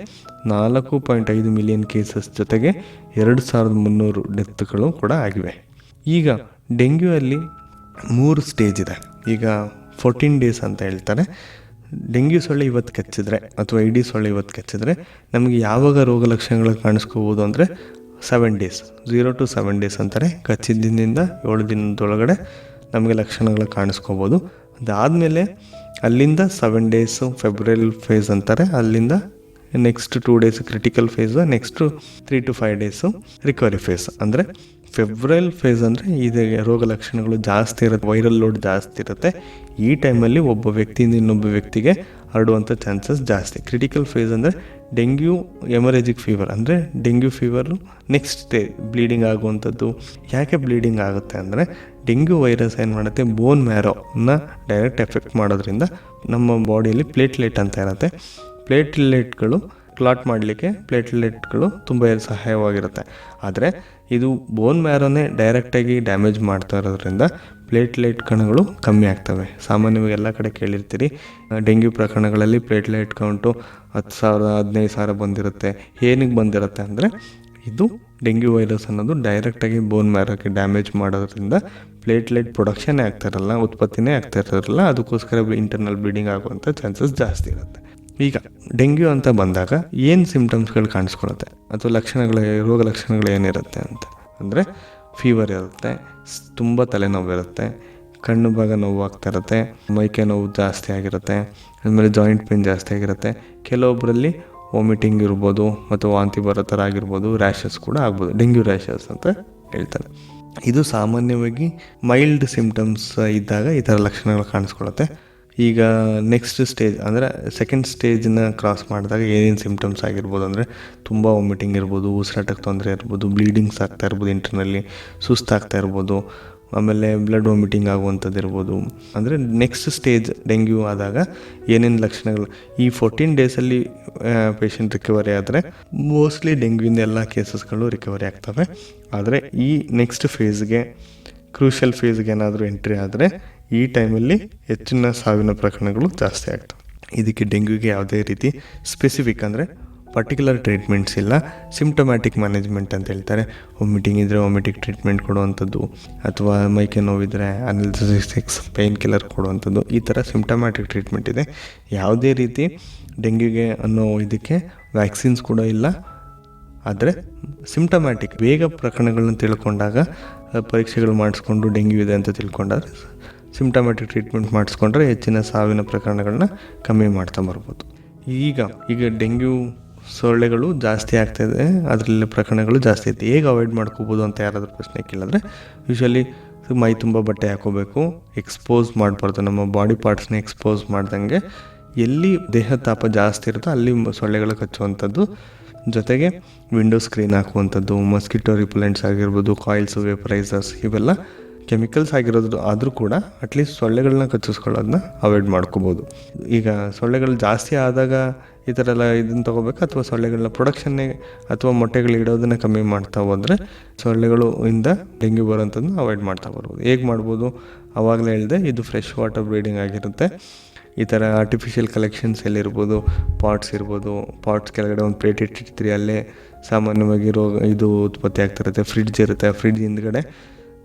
[SPEAKER 2] ನಾಲ್ಕು ಪಾಯಿಂಟ್ ಐದು ಮಿಲಿಯನ್ ಕೇಸಸ್ ಜೊತೆಗೆ ಎರಡು ಸಾವಿರದ ಮುನ್ನೂರು ಡೆತ್ಗಳು ಕೂಡ ಆಗಿವೆ. ಈಗ ಡೆಂಗ್ಯೂ ಅಲ್ಲಿ ಮೂರು ಸ್ಟೇಜ್ ಇದೆ. ಈಗ ಫೋರ್ಟೀನ್ ಡೇಸ್ ಅಂತ ಹೇಳ್ತಾರೆ. ಡೆಂಗ್ಯೂ ಸೊಳ್ಳೆ ಇವತ್ತು ಕಚ್ಚಿದ್ರೆ ಅಥವಾ ಇಡೀ ಸೊಳ್ಳೆ ಇವತ್ತು ಕಚ್ಚಿದ್ರೆ ನಮಗೆ ಯಾವಾಗ ರೋಗ ಲಕ್ಷಣಗಳು ಕಾಣಿಸ್ಕೋಬೋದು ಅಂದರೆ seven days zero to seven days ಅಂತಾರೆ ಕಚ್ಚಿದ ದಿನದಿಂದ ಏಳು ದಿನದೊಳಗಡೆ ನಮಗೆ ಲಕ್ಷಣಗಳು ಕಾಣಿಸ್ಕೋಬೋದು. ಅದಾದಮೇಲೆ ಅಲ್ಲಿಂದ ಸೆವೆನ್ ಡೇಸು ಫೆಬ್ರವರಿ ಫೇಸ್ ಅಂತಾರೆ. ಅಲ್ಲಿಂದ next two days critical phase next three to five days recovery phase ಅಂದರೆ ಫೆಬ್ರವರಿ ಫೇಸ್ ಅಂದರೆ ಇದು, ರೋಗ ಲಕ್ಷಣಗಳು ಜಾಸ್ತಿ ಇರುತ್ತೆ ವೈರಲ್ ಲೋಡ್ ಜಾಸ್ತಿ ಇರುತ್ತೆ. ಈ ಟೈಮಲ್ಲಿ ಒಬ್ಬ ವ್ಯಕ್ತಿಯಿಂದ ಇನ್ನೊಬ್ಬ ವ್ಯಕ್ತಿಗೆ ಹರಡುವಂಥ ಚಾನ್ಸಸ್ ಜಾಸ್ತಿ. ಕ್ರಿಟಿಕಲ್ ಫೇಸ್ ಅಂದರೆ ಡೆಂಗ್ಯೂ ಎಮರೇಜಿಕ್ ಫೀವರ್ ಅಂದರೆ dengue fever next day bleeding ಆಗುವಂಥದ್ದು. ಯಾಕೆ ಬ್ಲೀಡಿಂಗ್ ಆಗುತ್ತೆ ಅಂದರೆ ಡೆಂಗ್ಯೂ ವೈರಸ್ ಏನು ಮಾಡುತ್ತೆ? ಬೋನ್ ಮ್ಯಾರೋನ ಡೈರೆಕ್ಟ್ ಎಫೆಕ್ಟ್ ಮಾಡೋದ್ರಿಂದ ನಮ್ಮ ಬಾಡಿಯಲ್ಲಿ ಪ್ಲೇಟ್ಲೆಟ್ ಅಂತ ಇರುತ್ತೆ. ಪ್ಲೇಟ್ಲೆಟ್ಗಳು ಕ್ಲಾಟ್ ಮಾಡಲಿಕ್ಕೆ ಪ್ಲೇಟ್ಲೆಟ್ಗಳು ತುಂಬ ಸಹಾಯವಾಗಿರುತ್ತೆ. ಆದರೆ ಇದು ಬೋನ್ ಮ್ಯಾರೋನೇ ಡೈರೆಕ್ಟಾಗಿ ಡ್ಯಾಮೇಜ್ ಮಾಡ್ತಾ ಇರೋದ್ರಿಂದ ಪ್ಲೇಟ್ಲೈಟ್ ಕಣಗಳು ಕಮ್ಮಿ ಆಗ್ತವೆ. ಸಾಮಾನ್ಯವಾಗಿ ಎಲ್ಲ ಕಡೆ ಕೇಳಿರ್ತೀರಿ. ಡೆಂಗ್ಯೂ ಪ್ರಕರಣಗಳಲ್ಲಿ ಪ್ಲೇಟ್ಲೈಟ್ ಕೌಂಟು ಹತ್ತು ಸಾವಿರ, ಹದಿನೈದು ಸಾವಿರ ಬಂದಿರುತ್ತೆ. ಏನಕ್ಕೆ ಬಂದಿರುತ್ತೆ ಅಂದರೆ ಇದು ಡೆಂಗ್ಯೂ ವೈರಸ್ ಅನ್ನೋದು ಡೈರೆಕ್ಟಾಗಿ ಬೋನ್ ಮ್ಯಾರೋಕ್ಕೆ ಡ್ಯಾಮೇಜ್ ಮಾಡೋದ್ರಿಂದ ಪ್ಲೇಟ್ಲೈಟ್ ಪ್ರೊಡಕ್ಷನ್ನೇ ಆಗ್ತಾ ಇರಲ್ಲ, ಉತ್ಪತ್ತಿನೇ ಆಗ್ತಾ ಇರೋದಿಲ್ಲ. ಅದಕ್ಕೋಸ್ಕರ ಇಂಟರ್ನಲ್ ಬ್ಲೀಡಿಂಗ್ ಆಗುವಂಥ ಚಾನ್ಸಸ್ ಜಾಸ್ತಿ ಇರುತ್ತೆ. ಈಗ ಡೆಂಗ್ಯೂ ಅಂತ ಬಂದಾಗ ಏನು ಸಿಮ್ಟಮ್ಸ್ಗಳು ಕಾಣಿಸ್ಕೊಳುತ್ತೆ ಅಥವಾ ಲಕ್ಷಣಗಳು, ರೋಗ ಲಕ್ಷಣಗಳು ಏನಿರುತ್ತೆ ಅಂತ. ಅಂದರೆ ಫೀವರ್ ಇರುತ್ತೆ ತುಂಬ ತಲೆನೋವು ಇರುತ್ತೆ, ಕಣ್ಣು ಭಾಗ ನೋವು ಇರುತ್ತೆ, ಮೈಕೆ ನೋವು ಜಾಸ್ತಿ ಆಗಿರುತ್ತೆ, ಆಮೇಲೆ ಜಾಯಿಂಟ್ ಪೇನ್ ಜಾಸ್ತಿ ಆಗಿರುತ್ತೆ. ಕೆಲವೊಬ್ಬರಲ್ಲಿ ವಾಮಿಟಿಂಗ್ ಇರ್ಬೋದು ಅಥವಾ ವಾಂತಿ ಬರೋ ಥರ ಆಗಿರ್ಬೋದು ರ್ಯಾಷಸ್ ಕೂಡ ಆಗ್ಬೋದು, ಡೆಂಗ್ಯೂ ರ್ಯಾಷಸ್ ಅಂತ ಹೇಳ್ತಾರೆ. ಇದು ಸಾಮಾನ್ಯವಾಗಿ ಮೈಲ್ಡ್ ಸಿಂಪ್ಟಮ್ಸ್ ಇದ್ದಾಗ ಈ ಥರ ಲಕ್ಷಣಗಳು ಕಾಣಿಸ್ಕೊಳುತ್ತೆ ಈಗ ನೆಕ್ಸ್ಟ್ ಸ್ಟೇಜ್ ಅಂದರೆ ಸೆಕೆಂಡ್ ಸ್ಟೇಜನ್ನ ಕ್ರಾಸ್ ಮಾಡಿದಾಗ ಏನೇನು ಸಿಂಪ್ಟಮ್ಸ್ ಆಗಿರ್ಬೋದು ಅಂದರೆ ತುಂಬ ವಾಮಿಟಿಂಗ್ ಇರ್ಬೋದು, ಉಸಿರಾಟಕ್ಕೆ ತೊಂದರೆ ಇರ್ಬೋದು ಬ್ಲೀಡಿಂಗ್ಸ್ ಆಗ್ತಾ ಇರ್ಬೋದು ಇಂಟರ್ನಲ್ಲಿ ಸುಸ್ತಾಗ್ತಾ ಇರ್ಬೋದು, ಆಮೇಲೆ ಬ್ಲಡ್ ವಾಮಿಟಿಂಗ್ ಆಗುವಂಥದ್ದು ಇರ್ಬೋದು. ಅಂದರೆ ನೆಕ್ಸ್ಟ್ ಸ್ಟೇಜ್ ಡೆಂಗ್ಯೂ ಆದಾಗ ಏನೇನು ಲಕ್ಷಣಗಳು, ಈ ಫೋರ್ಟೀನ್ ಡೇಸಲ್ಲಿ ಪೇಷಂಟ್ ರಿಕವರಿ ಆದರೆ ಮೋಸ್ಟ್ಲಿ ಡೆಂಗ್ಯೂಯಿಂದ ಎಲ್ಲ ಕೇಸಸ್ಗಳು ರಿಕವರಿ ಆಗ್ತವೆ. ಆದರೆ ಈ ನೆಕ್ಸ್ಟ್ ಫೇಸ್ಗೆ ಕ್ರೂಷಲ್ ಫೇಸ್ಗೆ ಏನಾದರೂ ಎಂಟ್ರಿ ಆದರೆ ಈ ಟೈಮಲ್ಲಿ ಹೆಚ್ಚಿನ ಸಾವಿನ ಪ್ರಕರಣಗಳು ಜಾಸ್ತಿ ಆಗ್ತವೆ. ಇದಕ್ಕೆ ಡೆಂಗ್ಯೂಗೆ ಯಾವುದೇ ರೀತಿ ಸ್ಪೆಸಿಫಿಕ್ ಅಂದರೆ ಪರ್ಟಿಕ್ಯುಲರ್ ಟ್ರೀಟ್ಮೆಂಟ್ಸ್ ಇಲ್ಲ. ಸಿಮ್ಟಮ್ಯಾಟಿಕ್ ಮ್ಯಾನೇಜ್ಮೆಂಟ್ ಅಂತ ಹೇಳ್ತಾರೆ. ವಾಮಿಟಿಂಗ್ ಇದ್ದರೆ ವಾಮಿಟಿಕ್ ಟ್ರೀಟ್ಮೆಂಟ್ ಕೊಡುವಂಥದ್ದು, ಅಥವಾ ಮೈಕೆ ನೋವಿದ್ರೆ ಅನಲ್ಸಿಕ್ಸ್ ಪೈನ್ ಕಿಲ್ಲರ್ ಕೊಡುವಂಥದ್ದು, ಈ ಥರ ಸಿಮ್ಟಮ್ಯಾಟಿಕ್ ಟ್ರೀಟ್ಮೆಂಟ್ ಇದೆ. ಯಾವುದೇ ರೀತಿ ಡೆಂಗ್ಯೂಗೆ ಅನ್ನೋ ಇದಕ್ಕೆ ವ್ಯಾಕ್ಸಿನ್ಸ್ ಕೂಡ ಇಲ್ಲ. ಆದರೆ ಸಿಮ್ಟಮ್ಯಾಟಿಕ್ ಬೇಗ ಪ್ರಕರಣಗಳನ್ನ ತಿಳ್ಕೊಂಡಾಗ, ಪರೀಕ್ಷೆಗಳು ಮಾಡಿಸ್ಕೊಂಡು ಡೆಂಗ್ಯೂ ಇದೆ ಅಂತ ತಿಳ್ಕೊಂಡಾಗ ಸಿಮ್ಟಮ್ಯಾಟಿಕ್ ಟ್ರೀಟ್ಮೆಂಟ್ ಮಾಡಿಸ್ಕೊಂಡ್ರೆ ಹೆಚ್ಚಿನ ಸಾವಿನ ಪ್ರಕರಣಗಳನ್ನ ಕಮ್ಮಿ ಮಾಡ್ತಾ ಬರ್ಬೋದು. ಈಗ ಈಗ ಡೆಂಗ್ಯೂ ಸೊಳ್ಳೆಗಳು ಜಾಸ್ತಿ ಆಗ್ತಾಯಿದೆ ಅದರಲ್ಲಿ ಪ್ರಕರಣಗಳು ಜಾಸ್ತಿ ಐತೆ ಹೇಗೆ ಅವಾಯ್ಡ್ ಮಾಡ್ಕೋಬೋದು ಅಂತ ಯಾರಾದರೂ ಪ್ರಶ್ನೆ ಕೇಳಿದ್ರೆ ಯೂಶ್ವಲಿ ಮೈ ತುಂಬ ಬಟ್ಟೆ ಹಾಕೋಬೇಕು ಎಕ್ಸ್ಪೋಸ್ ಮಾಡಬಾರ್ದು. ನಮ್ಮ ಬಾಡಿ ಪಾರ್ಟ್ಸ್ನ ಎಕ್ಸ್ಪೋಸ್ ಮಾಡ್ದಂಗೆ ಎಲ್ಲಿ ದೇಹ ತಾಪ ಜಾಸ್ತಿ ಇರುತ್ತೋ ಅಲ್ಲಿ ಸೊಳ್ಳೆಗಳು ಕಚ್ಚುವಂಥದ್ದು. ಜೊತೆಗೆ ವಿಂಡೋ ಸ್ಕ್ರೀನ್ ಹಾಕುವಂಥದ್ದು ಮಸ್ಕಿಟೋ ರಿಪ್ಲೆಂಟ್ಸ್ ಆಗಿರ್ಬೋದು ಕಾಯಿಲ್ಸ್ ವೇಪರೈಸರ್ಸ್ ಇವೆಲ್ಲ ಕೆಮಿಕಲ್ಸ್ ಆಗಿರೋದು ಆದರೂ ಕೂಡ ಅಟ್ಲೀಸ್ಟ್ ಸೊಳ್ಳೆಗಳನ್ನ ಕಚ್ಚಿಸ್ಕೊಳ್ಳೋದನ್ನ ಅವಾಯ್ಡ್ ಮಾಡ್ಕೋಬೋದು. ಈಗ ಸೊಳ್ಳೆಗಳು ಜಾಸ್ತಿ ಆದಾಗ ಈ ಥರ ಎಲ್ಲ ಇದನ್ನು ತೊಗೋಬೇಕು? ಅಥವಾ ಸೊಳ್ಳೆಗಳನ್ನ ಪ್ರೊಡಕ್ಷನ್ನೇ ಅಥವಾ ಮೊಟ್ಟೆಗಳು ಇಡೋದನ್ನು ಕಮ್ಮಿ ಮಾಡ್ತಾ ಹೋದರೆ ಸೊಳ್ಳೆಗಳು ಇಂದ ಡೆಂಗ್ಯೂ ಬರೋಂಥದ್ದನ್ನ ಅವಾಯ್ಡ್ ಮಾಡ್ತಾ ಬರ್ಬೋದು. ಹೇಗೆ ಮಾಡ್ಬೋದು? ಆವಾಗಲೇ ಹೇಳಿದೆ, ಇದು ಫ್ರೆಶ್ ವಾಟರ್ ಬ್ರೀಡಿಂಗ್ ಆಗಿರುತ್ತೆ. ಈ ಥರ ಆರ್ಟಿಫಿಷಿಯಲ್ ಕಲೆಕ್ಷನ್ಸ್ ಎಲ್ಲಿರ್ಬೋದು? ಪಾಟ್ಸ್ ಇರ್ಬೋದು. ಪಾಟ್ಸ್ ಕೆಳಗಡೆ ಒಂದು ಪ್ಲೇಟ್ ಇಟ್ಟಿರ್ತೀರಿ, ಅಲ್ಲೇ ಸಾಮಾನ್ಯವಾಗಿ ರೋಗ ಇದು ಉತ್ಪತ್ತಿ ಆಗ್ತಿರುತ್ತೆ ಫ್ರಿಡ್ಜ್ ಇರುತ್ತೆ. ಆ ಫ್ರಿಡ್ಜ್ ಹಿಂದ್ಗಡೆ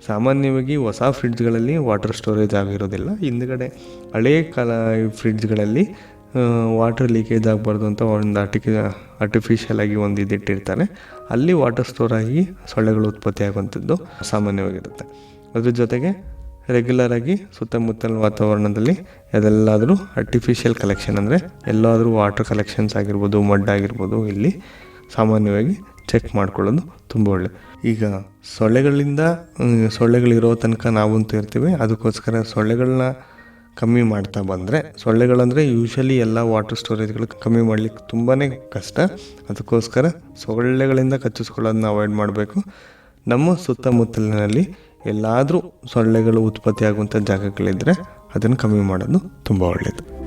[SPEAKER 2] ಸಾಮಾನ್ಯವಾಗಿ ಹೊಸ ಫ್ರಿಡ್ಜ್ಗಳಲ್ಲಿ ವಾಟರ್ ಸ್ಟೋರೇಜ್ ಆಗಿರೋದಿಲ್ಲ ಹಿಂದ್ಗಡೆ ಹಳೆಯ ಕಾಲ ಫ್ರಿಡ್ಜ್ಗಳಲ್ಲಿ ವಾಟರ್ ಲೀಕೇಜ್ ಆಗಬಾರ್ದು ಅಂತ ಒಂದು ಆರ್ಟಿಕ ಆರ್ಟಿಫಿಷಿಯಲ್ ಆಗಿ ಒಂದು ಇದಿಟ್ಟಿರ್ತಾರೆ. ಅಲ್ಲಿ ವಾಟರ್ ಸ್ಟೋರ್ ಆಗಿ ಸೊಳ್ಳೆಗಳು ಉತ್ಪತ್ತಿ ಆಗುವಂಥದ್ದು ಸಾಮಾನ್ಯವಾಗಿರುತ್ತೆ. ಅದ್ರ ಜೊತೆಗೆ ರೆಗ್ಯುಲರ್ ಆಗಿ ಸುತ್ತಮುತ್ತಲ ವಾತಾವರಣದಲ್ಲಿ ಅದೆಲ್ಲಾದರೂ ಆರ್ಟಿಫಿಷಿಯಲ್ ಕಲೆಕ್ಷನ್ ಅಂದರೆ ಎಲ್ಲಾದರೂ ವಾಟರ್ ಕಲೆಕ್ಷನ್ಸ್ ಆಗಿರ್ಬೋದು, ಮಡ್ ಆಗಿರ್ಬೋದು, ಇಲ್ಲಿ ಸಾಮಾನ್ಯವಾಗಿ ಚೆಕ್ ಮಾಡ್ಕೊಳ್ಳೋದು ತುಂಬ ಒಳ್ಳೆ ಈಗ ಸೊಳ್ಳೆಗಳಿಂದ ಸೊಳ್ಳೆಗಳಿರೋ ತನಕ ನಾವಂತೂ ಇರ್ತೀವಿ ಅದಕ್ಕೋಸ್ಕರ ಸೊಳ್ಳೆಗಳನ್ನ ಕಮ್ಮಿ ಮಾಡ್ತಾ ಬಂದರೆ, ಸೊಳ್ಳೆಗಳಂದರೆ ಯೂಶಲಿ ಎಲ್ಲ ವಾಟರ್ ಸ್ಟೋರೇಜ್ಗಳು ಕಮ್ಮಿ ಮಾಡಲಿಕ್ಕೆ ತುಂಬಾ ಕಷ್ಟ. ಅದಕ್ಕೋಸ್ಕರ ಸೊಳ್ಳೆಗಳಿಂದ ಕಚ್ಚಿಸ್ಕೊಳ್ಳೋದನ್ನ ಅವಾಯ್ಡ್ ಮಾಡಬೇಕು. ನಮ್ಮ ಸುತ್ತಮುತ್ತಲಿನಲ್ಲಿ ಎಲ್ಲಾದರೂ ಸೊಳ್ಳೆಗಳು ಉತ್ಪತ್ತಿಯಾಗುವಂಥ ಜಾಗಗಳಿದ್ದರೆ ಅದನ್ನು ಕಮ್ಮಿ ಮಾಡೋದು ತುಂಬ ಒಳ್ಳೆಯದು